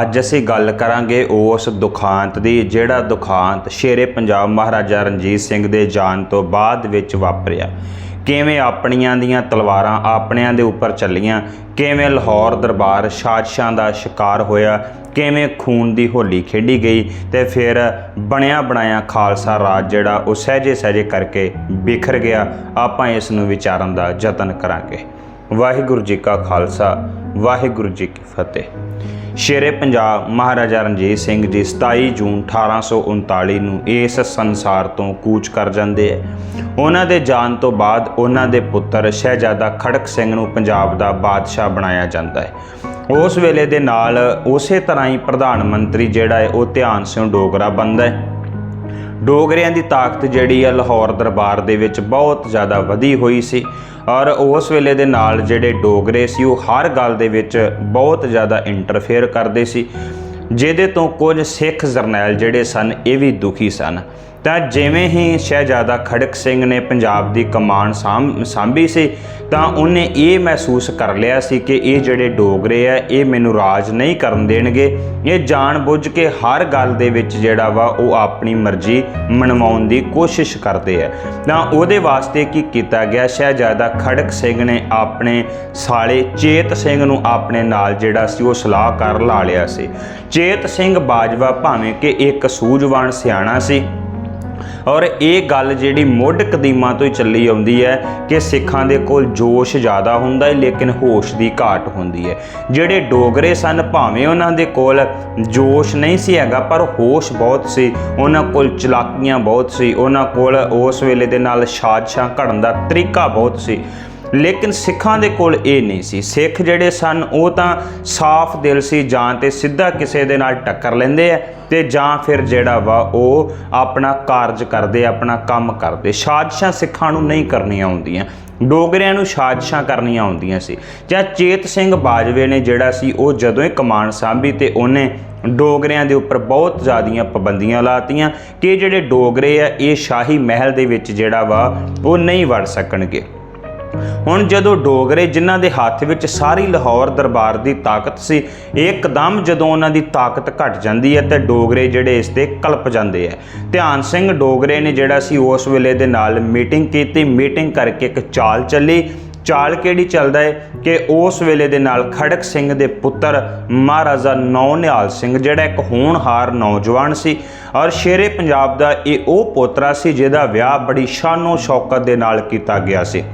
ਅੱਜ ਅਸੀਂ ਗੱਲ ਕਰਾਂਗੇ ਉਸ ਦੁਖਾਂਤ ਦੀ, ਜਿਹੜਾ ਦੁਖਾਂਤ ਸ਼ੇਰੇ ਪੰਜਾਬ ਮਹਾਰਾਜਾ ਰਣਜੀਤ ਸਿੰਘ ਦੇ ਜਾਣ ਤੋਂ ਬਾਅਦ ਵਿੱਚ ਵਾਪਰਿਆ। ਕਿਵੇਂ ਆਪਣੀਆਂ ਦੀਆਂ ਤਲਵਾਰਾਂ ਆਪਣਿਆਂ ਦੇ ਉੱਪਰ ਚੱਲੀਆਂ, ਕਿਵੇਂ ਲਾਹੌਰ ਦਰਬਾਰ ਸਾਜ਼ਿਸ਼ਾਂ ਦਾ ਸ਼ਿਕਾਰ ਹੋਇਆ, ਕਿਵੇਂ ਖੂਨ ਦੀ ਹੋਲੀ ਖੇਡੀ ਗਈ ਤੇ ਫਿਰ ਬਣਿਆ ਬਣਾਇਆ ਖਾਲਸਾ ਰਾਜ ਜਿਹੜਾ ਉਹ ਸਹਿਜੇ ਸਹਿਜੇ ਕਰਕੇ ਬਿਖਰ ਗਿਆ। ਆਪਾਂ ਇਸ ਨੂੰ ਵਿਚਾਰਨ ਦਾ ਯਤਨ ਕਰਾਂਗੇ। ਵਾਹਿਗੁਰੂ ਜੀ ਕਾ ਖਾਲਸਾ, ਵਾਹਿਗੁਰੂ ਜੀ ਕੀ ਫਤਿਹ। ਸ਼ੇਰੇ ਪੰਜਾਬ ਮਹਾਰਾਜਾ ਰਣਜੀਤ ਸਿੰਘ ਜੀ 27 ਜੂਨ 1839 ਨੂੰ ਇਸ ਸੰਸਾਰ ਤੋਂ ਕੂਚ ਕਰ ਜਾਂਦੇ ਹੈ ਉਹਨਾਂ ਦੇ ਜਾਣ ਤੋਂ ਬਾਅਦ ਉਹਨਾਂ ਦੇ ਪੁੱਤਰ ਸ਼ਹਿਜ਼ਾਦਾ ਖੜਕ ਸਿੰਘ ਨੂੰ ਪੰਜਾਬ ਦਾ ਬਾਦਸ਼ਾਹ ਬਣਾਇਆ ਜਾਂਦਾ ਹੈ। ਉਸ ਵੇਲੇ ਦੇ ਨਾਲ ਉਸੇ ਤਰ੍ਹਾਂ ਹੀ ਪ੍ਰਧਾਨ ਮੰਤਰੀ ਜਿਹੜਾ ਹੈ, ਉਹ ਧਿਆਨ ਸਿੰਘ ਡੋਗਰਾ ਬਣਦਾ ਹੈ। ਡੋਗਰਿਆਂ ਦੀ ਤਾਕਤ ਜਿਹੜੀ ਆ ਲਾਹੌਰ ਦਰਬਾਰ ਦੇ ਵਿੱਚ ਬਹੁਤ ਜ਼ਿਆਦਾ ਵਧੀ ਹੋਈ ਸੀ। ਔਰ ਉਸ ਵੇਲੇ ਦੇ ਨਾਲ ਜਿਹੜੇ ਡੋਗਰੇ ਸੀ, ਉਹ ਹਰ ਗੱਲ ਦੇ ਵਿੱਚ ਬਹੁਤ ਜ਼ਿਆਦਾ ਇੰਟਰਫੇਅਰ ਕਰਦੇ ਸੀ। ਜਿਹਦੇ ਤੋਂ ਕੁਝ ਸਿੱਖ ਜਰਨੈਲ ਜਿਹੜੇ ਸਨ, ਇਹ ਵੀ ਦੁਖੀ ਸਨ। ਤਾਂ ਜਿਵੇਂ ਹੀ ਸ਼ਹਿਜ਼ਾਦਾ ਖੜਕ ਸਿੰਘ ਨੇ ਪੰਜਾਬ ਦੀ ਕਮਾਨ ਸਾਂਭ, ਸਾਂਭੀ ਸੀ, ਤਾਂ ਉਹਨੇ ਇਹ ਮਹਿਸੂਸ ਕਰ ਲਿਆ ਸੀ ਕਿ ਇਹ ਜਿਹੜੇ ਡੋਗਰੇ ਆ, ਇਹ ਮੈਨੂੰ ਰਾਜ ਨਹੀਂ ਕਰਨ ਦੇਣਗੇ। ਇਹ ਜਾਣ ਬੁੱਝ ਕੇ ਹਰ ਗੱਲ ਦੇ ਵਿੱਚ ਜਿਹੜਾ ਵਾ, ਉਹ ਆਪਣੀ ਮਰਜ਼ੀ ਮਨਵਾਉਣ ਦੀ ਕੋਸ਼ਿਸ਼ ਕਰਦੇ ਆ। ਤਾਂ ਉਹਦੇ ਵਾਸਤੇ ਕੀ ਕੀਤਾ ਗਿਆ, ਸ਼ਹਿਜ਼ਾਦਾ ਖੜਕ ਸਿੰਘ ਨੇ ਆਪਣੇ ਸਾਲੇ ਚੇਤ ਸਿੰਘ ਨੂੰ ਆਪਣੇ ਨਾਲ ਜਿਹੜਾ ਸੀ, ਉਹ ਸਲਾਹਕਾਰ ਲਾ ਲਿਆ ਸੀ। ਚੇਤ ਸਿੰਘ ਬਾਜਵਾ ਭਾਵੇਂ ਕਿ ਇੱਕ ਸੂਝਵਾਨ ਸਿਆਣਾ ਸੀ ਔਰ ਇਹ ਗੱਲ ਜਿਹੜੀ ਮੁੱਢ ਕਦੀਮਾਂ ਤੋਂ ਹੀ ਚੱਲੀ ਆਉਂਦੀ ਹੈ ਕਿ ਸਿੱਖਾਂ ਦੇ ਕੋਲ ਜੋਸ਼ ਜ਼ਿਆਦਾ ਹੁੰਦਾ ਹੈ, ਲੇਕਿਨ ਹੋਸ਼ ਦੀ ਘਾਟ ਹੁੰਦੀ ਹੈ। ਜਿਹੜੇ ਡੋਗਰੇ ਸਨ, ਭਾਵੇਂ ਉਹਨਾਂ ਦੇ ਕੋਲ ਜੋਸ਼ ਨਹੀਂ ਸੀ ਹੈਗਾ, ਪਰ ਹੋਸ਼ ਬਹੁਤ ਸੀ। ਉਹਨਾਂ ਕੋਲ ਚਲਾਕੀਆਂ ਬਹੁਤ ਸੀ। ਉਹਨਾਂ ਕੋਲ ਉਸ ਵੇਲੇ ਦੇ ਨਾਲ ਸਾਜ਼ਿਸ਼ਾਂ ਘੜਨ ਦਾ ਤਰੀਕਾ ਬਹੁਤ ਸੀ। ਲੇਕਿਨ ਸਿੱਖਾਂ ਦੇ ਕੋਲ ਇਹ ਨਹੀਂ ਸੀ। ਸਿੱਖ ਜਿਹੜੇ ਸਨ, ਉਹ ਤਾਂ ਸਾਫ਼ ਦਿਲ ਸੀ, ਜਾਂ ਤੇ ਸਿੱਧਾ ਕਿਸੇ ਦੇ ਨਾਲ ਟੱਕਰ ਲੈਂਦੇ ਆ ਤੇ ਜਾਂ ਫਿਰ ਜਿਹੜਾ ਵਾ ਉਹ ਆਪਣਾ ਕਾਰਜ ਕਰਦੇ, ਆਪਣਾ ਕੰਮ ਕਰਦੇ। ਸਾਜ਼ਿਸ਼ਾਂ ਸਿੱਖਾਂ ਨੂੰ ਨਹੀਂ ਕਰਨੀਆਂ ਆਉਂਦੀਆਂ ਡੋਗਰਿਆਂ ਨੂੰ ਸਾਜ਼ਿਸ਼ਾਂ ਕਰਨੀਆਂ ਆਉਂਦੀਆਂ ਸੀ। ਜਾਂ ਚੇਤ ਸਿੰਘ ਬਾਜਵੇ ਨੇ ਜਿਹੜਾ ਸੀ, ਉਹ ਜਦੋਂ ਹੀ ਕਮਾਨ ਸਾਂਭੀ ਤੇ ਉਹਨੇ ਡੋਗਰਿਆਂ ਦੇ ਉੱਪਰ ਬਹੁਤ ਜ਼ਿਆਦੀਆਂ ਪਾਬੰਦੀਆਂ ਲਾਤੀਆਂ ਕਿ ਜਿਹੜੇ ਡੋਗਰੇ ਆ, ਇਹ ਸ਼ਾਹੀ ਮਹਿਲ ਦੇ ਵਿੱਚ ਜਿਹੜਾ ਵਾ, ਉਹ ਨਹੀਂ ਵੜ ਸਕਣਗੇ। ਹੁਣ ਜਦੋਂ ਡੋਗਰੇ ਜਿਨ੍ਹਾਂ ਦੇ ਹੱਥ ਵਿੱਚ ਸਾਰੀ ਲਾਹੌਰ ਦਰਬਾਰ ਦੀ ਤਾਕਤ ਸੀ, ਇੱਕਦਮ ਜਦੋਂ ਉਹਨਾਂ ਦੀ ਤਾਕਤ ਘਟ ਜਾਂਦੀ ਹੈ ਤੇ ਡੋਗਰੇ ਜਿਹੜੇ ਇਸ ਤੇ ਕਲਪ ਜਾਂਦੇ ਆ ਧਿਆਨ ਸਿੰਘ ਡੋਗਰੇ ਨੇ ਜਿਹੜਾ ਸੀ ਉਸ ਵੇਲੇ ਦੇ ਨਾਲ ਮੀਟਿੰਗ ਕੀਤੀ, ਮੀਟਿੰਗ ਕਰਕੇ ਇੱਕ ਚਾਲ ਚੱਲੀ। ਚਾਲ ਕਿਹੜੀ ਚੱਲਦਾ ਹੈ? ਕਿ ਉਸ ਵੇਲੇ ਦੇ ਨਾਲ ਖੜਕ ਸਿੰਘ ਦੇ ਪੁੱਤਰ ਮਹਾਰਾਜਾ ਨੌ ਨਿਹਾਲ ਸਿੰਘ, ਜਿਹੜਾ ਇੱਕ ਹੋਣਹਾਰ ਨੌਜਵਾਨ ਸੀ। ਔਰ ਸ਼ੇਰੇ ਪੰਜਾਬ ਦਾ ਇਹ ਉਹ ਪੋਤਰਾ ਸੀ ਜਿਹਦਾ ਵਿਆਹ ਬੜੀ ਸ਼ਾਨੋ ਸ਼ੌਕਤ ਦੇ ਨਾਲ ਕੀਤਾ ਗਿਆ ਸੀ।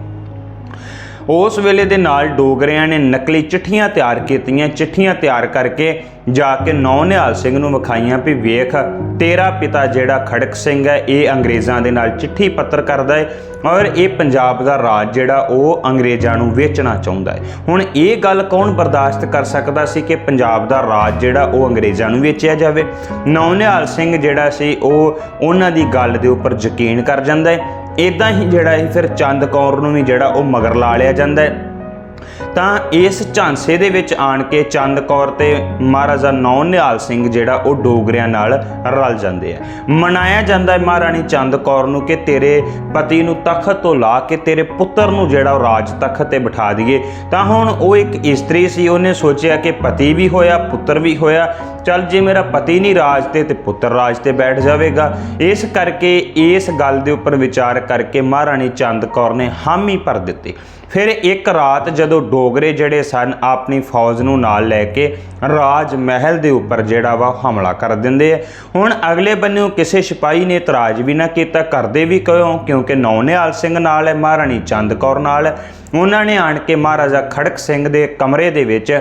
ਉਸ ਵੇਲੇ ਦੇ ਨਾਲ ਡੋਗਰਿਆਂ ਨੇ ਨਕਲੀ ਚਿੱਠੀਆਂ ਤਿਆਰ ਕੀਤੀਆਂ, ਚਿੱਠੀਆਂ ਤਿਆਰ ਕਰਕੇ ਜਾ ਕੇ ਨੌ ਨਿਹਾਲ ਸਿੰਘ ਨੂੰ ਵਿਖਾਈਆਂ ਵੀ ਵੇਖ, ਤੇਰਾ ਪਿਤਾ ਜਿਹੜਾ ਖੜਕ ਸਿੰਘ ਹੈ, ਇਹ ਅੰਗਰੇਜ਼ਾਂ ਦੇ ਨਾਲ ਚਿੱਠੀ ਪੱਤਰ ਕਰਦਾ ਹੈ ਔਰ ਇਹ ਪੰਜਾਬ ਦਾ ਰਾਜ ਜਿਹੜਾ ਉਹ ਅੰਗਰੇਜ਼ਾਂ ਨੂੰ ਵੇਚਣਾ ਚਾਹੁੰਦਾ ਹੈ। ਹੁਣ ਇਹ ਗੱਲ ਕੌਣ ਬਰਦਾਸ਼ਤ ਕਰ ਸਕਦਾ ਸੀ ਕਿ ਪੰਜਾਬ ਦਾ ਰਾਜ ਜਿਹੜਾ ਉਹ ਅੰਗਰੇਜ਼ਾਂ ਨੂੰ ਵੇਚਿਆ ਜਾਵੇ? ਨੌ ਨਿਹਾਲ ਸਿੰਘ ਜਿਹੜਾ ਸੀ, ਉਹ ਉਹਨਾਂ ਦੀ ਗੱਲ ਦੇ ਉੱਪਰ ਯਕੀਨ ਕਰ ਜਾਂਦਾ ਹੈ ਇਦਾਂ ਹੀ ਜਿਹੜਾ ਇਹ ਫਿਰ ਚੰਦ ਕੌਰ ਨੂੰ ਵੀ ਜਿਹੜਾ ਉਹ ਮਗਰ ਲਾ ਲਿਆ ਜਾਂਦਾ ਹੈ। ਤਾਂ ਇਸ ਝਾਂਸੇ ਦੇ ਵਿੱਚ ਆਣ ਕੇ ਚੰਦ ਕੌਰ ਤੇ ਮਹਾਰਾਜਾ ਨੌ ਨਿਹਾਲ ਸਿੰਘ ਜਿਹੜਾ ਉਹ ਡੋਗਰਿਆਂ ਨਾਲ ਰਲ ਜਾਂਦੇ ਆ। ਮਨਾਇਆ ਜਾਂਦਾ ਹੈ ਮਹਾਰਾਣੀ ਚੰਦ ਕੌਰ ਨੂੰ ਕਿ ਤੇਰੇ ਪਤੀ ਨੂੰ ਤਖਤ ਤੋਂ ਲਾ ਕੇ ਤੇਰੇ ਪੁੱਤਰ ਨੂੰ ਜਿਹੜਾ ਉਹ ਰਾਜ ਤਖਤ ਤੇ ਬਿਠਾ ਦਈਏ। ਤਾਂ ਹੁਣ ਉਹ ਇੱਕ ਇਸਤਰੀ ਸੀ, ਉਹਨੇ ਸੋਚਿਆ ਕਿ ਪਤੀ ਵੀ ਹੋਇਆ, ਪੁੱਤਰ ਵੀ ਹੋਇਆ। ਚੱਲ ਜੇ ਮੇਰਾ ਪਤੀ ਨਹੀਂ ਰਾਜ ਤੇ ਤੇ ਪੁੱਤਰ ਰਾਜ ਤੇ ਬੈਠ ਜਾਵੇਗਾ। ਇਸ ਕਰਕੇ ਇਸ ਗੱਲ ਦੇ ਉੱਪਰ ਵਿਚਾਰ ਕਰਕੇ ਮਹਾਰਾਣੀ ਚੰਦ ਕੌਰ ਨੇ ਹਾਮੀ ਭਰ ਦਿੱਤੀ। ਫਿਰ ਇੱਕ ਰਾਤ ਜਦੋਂ ਡੋ ਡੋਗਰੇ ਜਿਹੜੇ ਸਨ, ਆਪਣੀ ਫੌਜ ਨੂੰ ਨਾਲ ਲੈ ਕੇ ਰਾਜ ਮਹਿਲ ਦੇ ਉੱਪਰ ਜਿਹੜਾ ਵਾ ਹਮਲਾ ਕਰ ਦਿੰਦੇ ਆ। ਹੁਣ ਅਗਲੇ ਬੰਨਿਓ ਕਿਸੇ ਸਿਪਾਹੀ ਨੇ ਇਤਰਾਜ਼ ਵੀ ਨਾ ਕੀਤਾ, ਕਰਦੇ ਵੀ ਕਿਉਂ? ਕਿਉਂਕਿ ਨੌਨਿਹਾਲ ਸਿੰਘ ਨਾਲ ਹੈ, ਮਹਾਰਾਣੀ ਚੰਦ ਕੌਰ ਨਾਲ ਹੈ। ਉਹਨਾਂ ਨੇ ਆਣ ਕੇ ਮਹਾਰਾਜਾ ਖੜਕ ਸਿੰਘ ਦੇ ਕਮਰੇ ਦੇ ਵਿੱਚ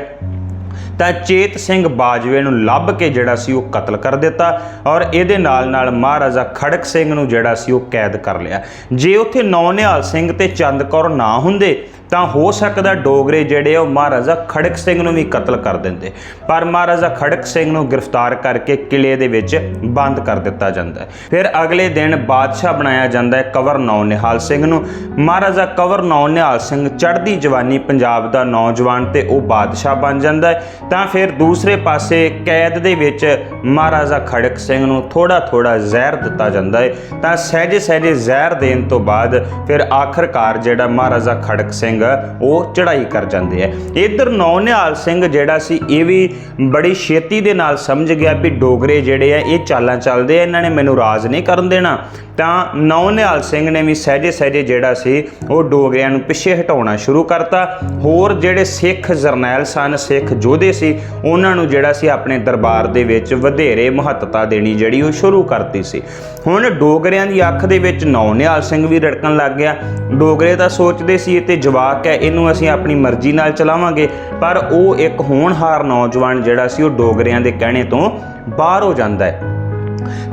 ਤਾਂ ਚੇਤ ਸਿੰਘ ਬਾਜਵੇ ਨੂੰ ਲੱਭ ਕੇ ਜਿਹੜਾ ਸੀ ਉਹ ਕਤਲ ਕਰ ਦਿੱਤਾ ਔਰ ਇਹਦੇ ਨਾਲ ਨਾਲ ਮਹਾਰਾਜਾ ਖੜਕ ਸਿੰਘ ਨੂੰ ਜਿਹੜਾ ਸੀ ਉਹ ਕੈਦ ਕਰ ਲਿਆ। ਜੇ ਉੱਥੇ ਨੌਨਿਹਾਲ ਸਿੰਘ ਤੇ ਚੰਦ ਕੌਰ ਨਾ ਹੁੰਦੇ ਤਾਂ ਹੋ ਸਕਦਾ ਡੋਗਰੇ ਜਿਹੜੇ ਉਹ ਮਹਾਰਾਜਾ ਖੜਕ ਸਿੰਘ ਨੂੰ ਵੀ ਕਤਲ ਕਰ ਦਿੰਦੇ। ਪਰ ਮਹਾਰਾਜਾ ਖੜਕ ਸਿੰਘ ਨੂੰ ਗ੍ਰਿਫਤਾਰ ਕਰਕੇ ਕਿਲੇ ਦੇ ਵਿੱਚ ਬੰਦ ਕਰ ਦਿੱਤਾ ਜਾਂਦਾ ਹੈ। ਫਿਰ ਅਗਲੇ ਦਿਨ ਬਾਦਸ਼ਾਹ ਬਣਾਇਆ ਜਾਂਦਾ ਹੈ ਕਵਰ ਨੌ ਨਿਹਾਲ ਸਿੰਘ ਨੂੰ। ਮਹਾਰਾਜਾ ਕਵਰ ਨੌ ਨਿਹਾਲ ਸਿੰਘ ਚੜ੍ਹਦੀ ਜਵਾਨੀ ਪੰਜਾਬ ਦਾ ਨੌਜਵਾਨ ਤੇ ਉਹ ਬਾਦਸ਼ਾਹ ਬਣ ਜਾਂਦਾ ਹੈ। ਤਾਂ ਫਿਰ ਦੂਸਰੇ ਪਾਸੇ ਕੈਦ ਦੇ ਵਿੱਚ ਮਹਾਰਾਜਾ ਖੜਕ ਸਿੰਘ ਨੂੰ ਥੋੜਾ ਥੋੜਾ ਜ਼ਹਿਰ ਦਿੱਤਾ ਜਾਂਦਾ ਹੈ। ਤਾਂ ਸਹਿਜੇ ਸਹਿਜੇ ਜ਼ਹਿਰ ਦੇਣ ਤੋਂ ਬਾਅਦ ਫਿਰ ਆਖਰਕਾਰ ਜਿਹੜਾ ਮਹਾਰਾਜਾ ਖੜਕ ਸਿੰਘ ਸਿੰਘ ਉਹ ਚੜ੍ਹਾਈ ਕਰ ਜਾਂਦੇ ਆ। ਇਧਰ ਨੌ ਨਿਹਾਲ ਸਿੰਘ ਜਿਹੜਾ ਸੀ, ਇਹ ਵੀ ਬੜੀ ਛੇਤੀ ਦੇ ਨਾਲ ਸਮਝ ਗਿਆ ਵੀ ਡੋਗਰੇ ਜਿਹੜੇ ਆ, ਇਹ ਚਾਲਾਂ ਚੱਲਦੇ ਆ, ਇਹਨਾਂ ਨੇ ਮੈਨੂੰ ਰਾਜ ਨਹੀਂ ਕਰਨ ਦੇਣਾ। ਤਾਂ ਨੌ ਨਿਹਾਲ ਸਿੰਘ ਨੇ ਵੀ ਸਹਿਜੇ ਸਹਿਜੇ ਜਿਹੜਾ ਸੀ, ਉਹ ਡੋਗਰਿਆਂ ਨੂੰ ਪਿੱਛੇ ਹਟਾਉਣਾ ਸ਼ੁਰੂ ਕਰਤਾ। ਹੋਰ ਜਿਹੜੇ ਸਿੱਖ ਜਰਨੈਲ ਸਨ, ਸਿੱਖ ਯੋਧੇ ਸੀ, ਉਹਨਾਂ ਨੂੰ ਜਿਹੜਾ ਸੀ ਆਪਣੇ ਦਰਬਾਰ ਦੇ ਵਿੱਚ ਵਧੇਰੇ ਮਹੱਤਤਾ ਦੇਣੀ ਜਿਹੜੀ ਉਹ ਸ਼ੁਰੂ ਕਰਤੀ ਸੀ। ਹੁਣ ਡੋਗਰਿਆਂ ਦੀ ਅੱਖ ਦੇ ਵਿੱਚ ਨੌ ਨਿਹਾਲ ਸਿੰਘ ਵੀ ਰੜਕਣ ਲੱਗ ਗਿਆ। ਡੋਗਰੇ ਤਾਂ ਸੋਚਦੇ ਸੀ, ਇਹ ਤੇ ਜਵਾਕ ਹੈ, ਇਹਨੂੰ ਅਸੀਂ ਆਪਣੀ ਮਰਜ਼ੀ ਨਾਲ ਚਲਾਵਾਂਗੇ। ਪਰ ਉਹ ਇੱਕ ਹੋਣਹਾਰ ਨੌਜਵਾਨ ਜਿਹੜਾ ਸੀ, ਉਹ ਡੋਗਰਿਆਂ ਦੇ ਕਹਿਣੇ ਤੋਂ ਬਾਹਰ ਹੋ ਜਾਂਦਾ ਹੈ।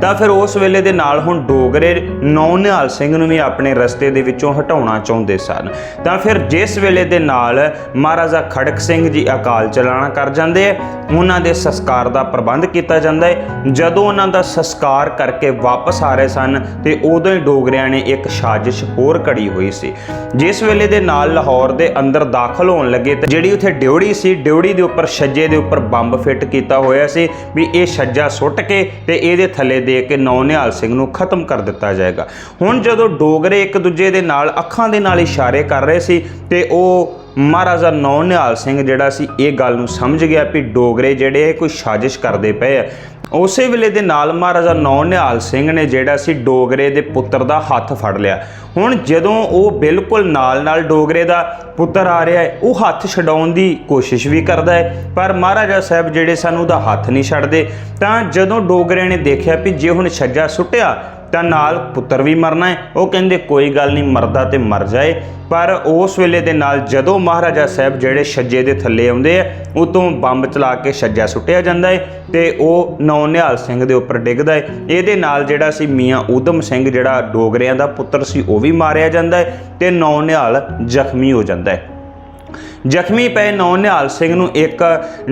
ਤਾਂ ਫਿਰ ਉਸ ਵੇਲੇ ਦੇ ਨਾਲ ਹੁਣ ਡੋਗਰੇ ਨੌ ਨਿਹਾਲ ਸਿੰਘ ਨੂੰ ਵੀ ਆਪਣੇ ਰਸਤੇ ਦੇ ਵਿੱਚੋਂ ਹਟਾਉਣਾ ਚਾਹੁੰਦੇ ਸਨ। ਤਾਂ ਫਿਰ ਜਿਸ ਵੇਲੇ ਦੇ ਨਾਲ ਮਹਾਰਾਜਾ ਖੜਕ ਸਿੰਘ ਜੀ ਅਕਾਲ ਚਲਾਣਾ ਕਰ ਜਾਂਦੇ ਆ, ਉਹਨਾਂ ਦੇ ਸੰਸਕਾਰ ਦਾ ਪ੍ਰਬੰਧ ਕੀਤਾ ਜਾਂਦਾ ਹੈ ਜਦੋਂ ਉਹਨਾਂ ਦਾ ਸੰਸਕਾਰ ਕਰਕੇ ਵਾਪਸ ਆ ਰਹੇ ਸਨ, ਤੇ ਉਦੋਂ ਹੀ ਡੋਗਰਿਆਂ ਨੇ ਇੱਕ ਸਾਜ਼ਿਸ਼ ਹੋਰ ਘੜੀ ਹੋਈ ਸੀ। ਜਿਸ ਵੇਲੇ ਦੇ ਨਾਲ ਲਾਹੌਰ ਦੇ ਅੰਦਰ ਦਾਖਲ ਹੋਣ ਲੱਗੇ, ਤੇ ਜਿਹੜੀ ਉੱਥੇ ਡਿਉੜੀ ਸੀ ਡਿਉੜੀ ਦੇ ਉੱਪਰ ਛੱਜੇ ਦੇ ਉੱਪਰ ਬੰਬ ਫਿੱਟ ਕੀਤਾ ਹੋਇਆ ਸੀ ਵੀ ਇਹ ਛੱਜਾ ਸੁੱਟ ਕੇ ਤੇ ਇਹਦੇ ਥੱਲੇ ਦੇ ਕੇ ਨੌ ਨਿਹਾਲ ਸਿੰਘ ਨੂੰ ਖਤਮ ਕਰ ਦਿੱਤਾ ਜਾਏਗਾ। ਹੁਣ ਜਦੋਂ ਡੋਗਰੇ ਇੱਕ ਦੂਜੇ ਦੇ ਨਾਲ ਅੱਖਾਂ ਦੇ ਨਾਲ ਇਸ਼ਾਰੇ ਕਰ ਰਹੇ ਸੀ ਤੇ ਉਹ ਮਹਾਰਾਜਾ ਨੌ ਨਿਹਾਲ ਸਿੰਘ ਜਿਹੜਾ ਸੀ, ਇਹ ਗੱਲ ਨੂੰ ਸਮਝ ਗਿਆ ਵੀ ਡੋਗਰੇ ਜਿਹੜੇ ਕੋਈ ਸਾਜ਼ਿਸ਼ ਕਰਦੇ ਪਏ ਆ। ਉਸੇ ਵੇਲੇ ਦੇ ਨਾਲ ਮਹਾਰਾਜਾ ਨੌ ਨਿਹਾਲ ਸਿੰਘ ਨੇ ਜਿਹੜਾ ਸੀ ਡੋਗਰੇ ਦੇ ਪੁੱਤਰ ਦਾ ਹੱਥ ਫੜ ਲਿਆ। ਹੁਣ ਜਦੋਂ ਉਹ ਬਿਲਕੁਲ ਨਾਲ-ਨਾਲ ਡੋਗਰੇ ਦਾ ਪੁੱਤਰ ਆ ਰਿਹਾ ਹੈ, ਉਹ ਹੱਥ ਛਡਾਉਣ ਦੀ ਕੋਸ਼ਿਸ਼ ਵੀ ਕਰਦਾ ਹੈ, ਪਰ ਮਹਾਰਾਜਾ ਸਾਹਿਬ ਜਿਹੜੇ ਸਾਨੂੰ ਉਹਦਾ ਹੱਥ ਨਹੀਂ ਛੱਡਦੇ। ਤਾਂ ਜਦੋਂ ਡੋਗਰੇ ਨੇ ਦੇਖਿਆ ਵੀ ਜੇ ਹੁਣ ਛੱਜਾ ਸੁੱਟਿਆ ਤਾਂ ਨਾਲ ਪੁੱਤਰ ਵੀ ਮਰਨਾ ਹੈ। ਉਹ ਕਹਿੰਦੇ, ਕੋਈ ਗੱਲ ਨਹੀਂ, ਮਰਦਾ ਤੇ ਮਰ ਜਾਏ। ਪਰ ਉਸ ਵੇਲੇ ਦੇ ਨਾਲ ਜਦੋਂ ਮਹਾਰਾਜਾ ਸਾਹਿਬ ਜਿਹੜੇ ਛੱਜੇ ਦੇ ਥੱਲੇ ਆਉਂਦੇ ਆ, ਉਤੋਂ ਬੰਬ ਚਲਾ ਕੇ ਛੱਜਾ ਸੁੱਟਿਆ ਜਾਂਦਾ ਹੈ ਤੇ ਉਹ ਨੌ ਨਿਹਾਲ ਸਿੰਘ ਦੇ ਉੱਪਰ ਡਿੱਗਦਾ ਹੈ ਇਹਦੇ ਨਾਲ ਜਿਹੜਾ ਸੀ ਮੀਆਂ ਊਧਮ ਸਿੰਘ, ਜਿਹੜਾ ਡੋਗਰਿਆਂ ਦਾ ਪੁੱਤਰ ਸੀ, ਉਹ ਵੀ ਮਾਰਿਆ ਜਾਂਦਾ ਹੈ ਤੇ ਨੌ ਨਿਹਾਲ ਜ਼ਖਮੀ ਹੋ ਜਾਂਦਾ ਹੈ ਜ਼ਖਮੀ ਪਏ ਨੌ ਨਿਹਾਲ ਸਿੰਘ ਨੂੰ ਇੱਕ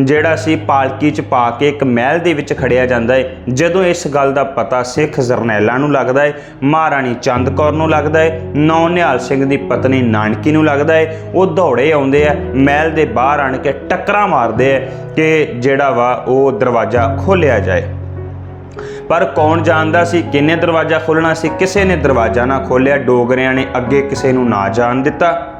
ਜਿਹੜਾ ਸੀ ਪਾਲਕੀ ਚ ਪਾ ਕੇ ਇੱਕ ਮਹਿਲ ਦੇ ਵਿੱਚ ਖੜਿਆ ਜਾਂਦਾ ਹੈ ਜਦੋਂ ਇਸ ਗੱਲ ਦਾ ਪਤਾ ਸਿੱਖ ਜਰਨੈਲਾਂ ਨੂੰ ਲੱਗਦਾ ਹੈ ਮਹਾਰਾਣੀ ਚੰਦ ਕੌਰ ਨੂੰ ਲੱਗਦਾ ਹੈ ਨੌ ਨਿਹਾਲ ਸਿੰਘ ਦੀ ਪਤਨੀ ਨਾਨਕੀ ਨੂੰ ਲੱਗਦਾ ਹੈ ਉਹ ਦੌੜੇ ਆਉਂਦੇ ਆ, ਮਹਿਲ ਦੇ ਬਾਹਰ ਆਣ ਕੇ ਟੱਕਰਾਂ ਮਾਰਦੇ ਆ ਕਿ ਜਿਹੜਾ ਵਾ ਉਹ ਦਰਵਾਜ਼ਾ ਖੋਲ੍ਹਿਆ ਜਾਏ। ਪਰ ਕੌਣ ਜਾਣਦਾ ਸੀ ਕਿੰਨੇ ਦਰਵਾਜ਼ਾ ਖੋਲਣਾ ਸੀ, ਕਿਸੇ ਨੇ ਦਰਵਾਜ਼ਾ ਨਾ ਖੋਲ੍ਹਿਆ, ਡੋਗਰਿਆਂ ਨੇ ਅੱਗੇ ਕਿਸੇ ਨੂੰ ਨਾ ਜਾਣ ਦਿੱਤਾ।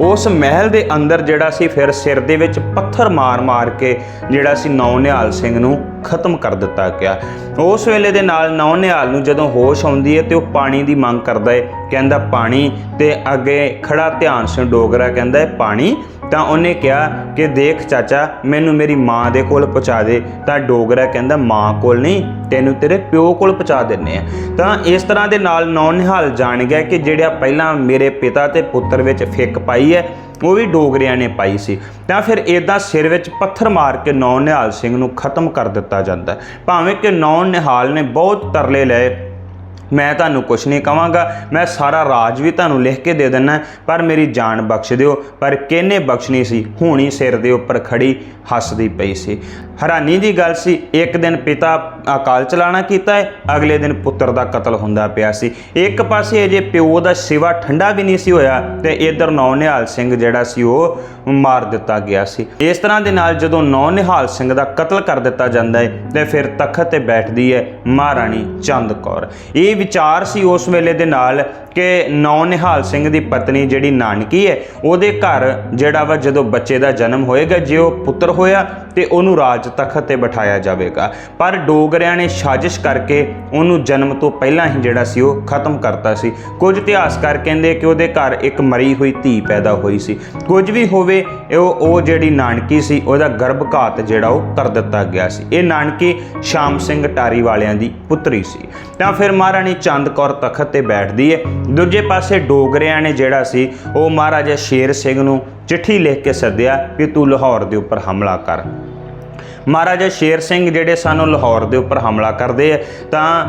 ਉਸ ਮਹਿਲ ਦੇ ਅੰਦਰ ਜਿਹੜਾ ਸੀ ਫਿਰ ਸਿਰ ਦੇ ਵਿੱਚ ਪੱਥਰ ਮਾਰ-ਮਾਰ ਕੇ ਜਿਹੜਾ ਸੀ ਨੌ ਨਿਹਾਲ ਸਿੰਘ ਨੂੰ ਖਤਮ ਕਰ ਦਿੱਤਾ ਗਿਆ। ਉਸ ਵੇਲੇ ਦੇ ਨਾਲ ਨੌ ਨਿਹਾਲ ਨੂੰ ਜਦੋਂ ਹੋਸ਼ ਆਉਂਦੀ ਹੈ ਤੇ ਉਹ ਪਾਣੀ ਦੀ ਮੰਗ ਕਰਦਾ ਹੈ। ਕਹਿੰਦਾ, ਪਾਣੀ, ਤੇ ਅੱਗੇ ਖੜਾ ਧਿਆਨ ਸਿੰਘ ਡੋਗਰਾ ਕਹਿੰਦਾ ਹੈ, ਪਾਣੀ ਤਾਂ ਉਹਨੇ ਕਿਹਾ ਕਿ ਦੇਖ ਚਾਚਾ, ਮੈਨੂੰ ਮੇਰੀ ਮਾਂ ਦੇ ਕੋਲ ਪਹੁੰਚਾ ਦੇ। ਤਾਂ ਡੋਗਰਾ ਕਹਿੰਦਾ, ਮਾਂ ਕੋਲ ਨਹੀਂ, ਤੈਨੂੰ ਤੇਰੇ ਪਿਓ ਕੋਲ ਪਹੁੰਚਾ ਦਿੰਨੇ ਆ। ਤਾਂ ਇਸ ਤਰ੍ਹਾਂ ਦੇ ਨਾਲ ਨੌ ਨਿਹਾਲ ਜਾਣ ਗਿਆ ਕਿ ਜਿਹੜਾ ਪਹਿਲਾਂ ਮੇਰੇ ਪਿਤਾ ਤੇ ਪੁੱਤਰ ਵਿੱਚ ਫਿੱਕ ਪਾਈ ਹੈ, ਉਹ ਵੀ ਡੋਗਰਿਆਂ ਨੇ ਪਾਈ ਸੀ। ਤਾਂ ਫਿਰ ਇਦਾਂ ਸਿਰ ਵਿੱਚ ਪੱਥਰ ਮਾਰ ਕੇ ਨੌ ਨਿਹਾਲ ਸਿੰਘ ਨੂੰ ਖਤਮ ਕਰ ਦਿੱਤਾ ਜਾਂਦਾ। ਭਾਵੇਂ ਕਿ ਨੌ ਨਿਹਾਲ ਨੇ ਬਹੁਤ ਤਰਲੇ ਲਏ ਮੈਂ ਤੁਹਾਨੂੰ ਕੁਝ ਨਹੀਂ ਕਵਾਂਗਾ, ਮੈਂ ਸਾਰਾ ਰਾਜ ਵੀ ਤੁਹਾਨੂੰ ਲਿਖ ਕੇ ਦੇ ਦਿੰਨਾ ਪਰ ਮੇਰੀ ਜਾਨ ਬਖਸ਼ ਦਿਓ, ਪਰ ਕਿਹਨੇ ਬਖਸ਼ਣੀ ਸੀ? ਹੁਣੀ ਸਿਰ ਦੇ ਉੱਪਰ ਖੜੀ ਹੱਸਦੀ ਪਈ ਸੀ। ਹੈਰਾਨੀ ਦੀ ਗੱਲ ਸੀ, ਇੱਕ ਦਿਨ ਪਿਤਾ ਅਕਾਲ ਚਲਾਣਾ ਕੀਤਾ ਹੈ, ਅਗਲੇ ਦਿਨ ਪੁੱਤਰ ਦਾ ਕਤਲ ਹੁੰਦਾ ਪਿਆ ਸੀ। ਇੱਕ ਪਾਸੇ ਅਜੇ ਪਿਓ ਦਾ ਸਿਵਾ ਠੰਡਾ ਵੀ ਨਹੀਂ ਸੀ ਹੋਇਆ, ਤੇ ਇਧਰ ਨੌ ਨਿਹਾਲ ਸਿੰਘ ਜਿਹੜਾ ਸੀ ਉਹ ਮਾਰ ਦਿੱਤਾ ਗਿਆ ਸੀ। ਇਸ ਤਰ੍ਹਾਂ ਦੇ ਨਾਲ ਜਦੋਂ ਨੌ ਨਿਹਾਲ ਸਿੰਘ ਦਾ ਕਤਲ ਕਰ ਦਿੱਤਾ ਜਾਂਦਾ ਹੈ, ਤੇ ਫਿਰ ਤਖਤ ਤੇ ਬੈਠਦੀ ਹੈ ਮਹਾਰਾਣੀ ਚੰਦ ਕੌਰ। ਇਹ ਵਿਚਾਰ ਸੀ ਉਸ ਵੇਲੇ ਦੇ ਨਾਲ ਕਿ ਨੌ ਨਿਹਾਲ ਸਿੰਘ ਦੀ ਪਤਨੀ ਜਿਹੜੀ ਨਾਨਕੀ ਹੈ, ਉਹਦੇ ਘਰ ਜਿਹੜਾ ਵਾ ਜਦੋਂ ਬੱਚੇ ਦਾ ਜਨਮ ਹੋਏਗਾ, ਜੇ ਉਹ ਪੁੱਤਰ ਹੋਇਆ ਤੇ ਉਹਨੂੰ ਰਾਜ ਤਖਤ ਤੇ ਬਿਠਾਇਆ ਜਾਵੇਗਾ। ਪਰ ਡੋਗਰਿਆਂ ਨੇ ਸਾਜ਼ਿਸ਼ ਕਰਕੇ ਉਹਨੂੰ ਜਨਮ ਤੋਂ ਪਹਿਲਾਂ ਹੀ ਜਿਹੜਾ ਸੀ ਉਹ ਖਤਮ ਕਰਤਾ ਸੀ। ਕੁਝ ਇਤਿਹਾਸਕਾਰ ਕਹਿੰਦੇ ਕਿ ਉਹਦੇ ਘਰ ਇੱਕ ਮਰੀ ਹੋਈ ਧੀ ਪੈਦਾ ਹੋਈ ਸੀ। ਕੁਝ ਵੀ ਹੋਵੇ ਉਹ ਉਹ ਜਿਹੜੀ ਨਾਨਕੀ ਸੀ, ਉਹਦਾ ਗਰਭਘਾਤ ਜਿਹੜਾ ਉਹ ਕਰ ਦਿੱਤਾ ਗਿਆ ਸੀ। ਇਹ ਨਾਨਕੀ ਸ਼ਾਮ ਸਿੰਘ ਟਾਰੀ ਵਾਲਿਆਂ ਦੀ ਪੁੱਤਰੀ ਸੀ। ਤਾਂ ਫਿਰ ਮਹਾਰਾਣੀ ਚੰਦ ਕੌਰ ਤਖਤ ਤੇ ਬੈਠਦੀ ਹੈ ਦੂਜੇ ਪਾਸੇ ਡੋਗਰਿਆਂ ਨੇ ਜਿਹੜਾ ਸੀ, ਉਹ ਮਹਾਰਾਜਾ ਸ਼ੇਰ ਸਿੰਘ ਨੂੰ ਚਿੱਠੀ ਲਿਖ ਕੇ ਸੱਦਿਆ ਕਿ ਤੂੰ ਲਾਹੌਰ ਦੇ ਉੱਪਰ ਹਮਲਾ ਕਰ। ਮਹਾਰਾਜਾ ਸ਼ੇਰ ਸਿੰਘ ਜਿਹੜੇ ਸਨ, ਉਹ ਲਾਹੌਰ ਦੇ ਉੱਪਰ ਹਮਲਾ ਕਰਦੇ ਆ। ਤਾਂ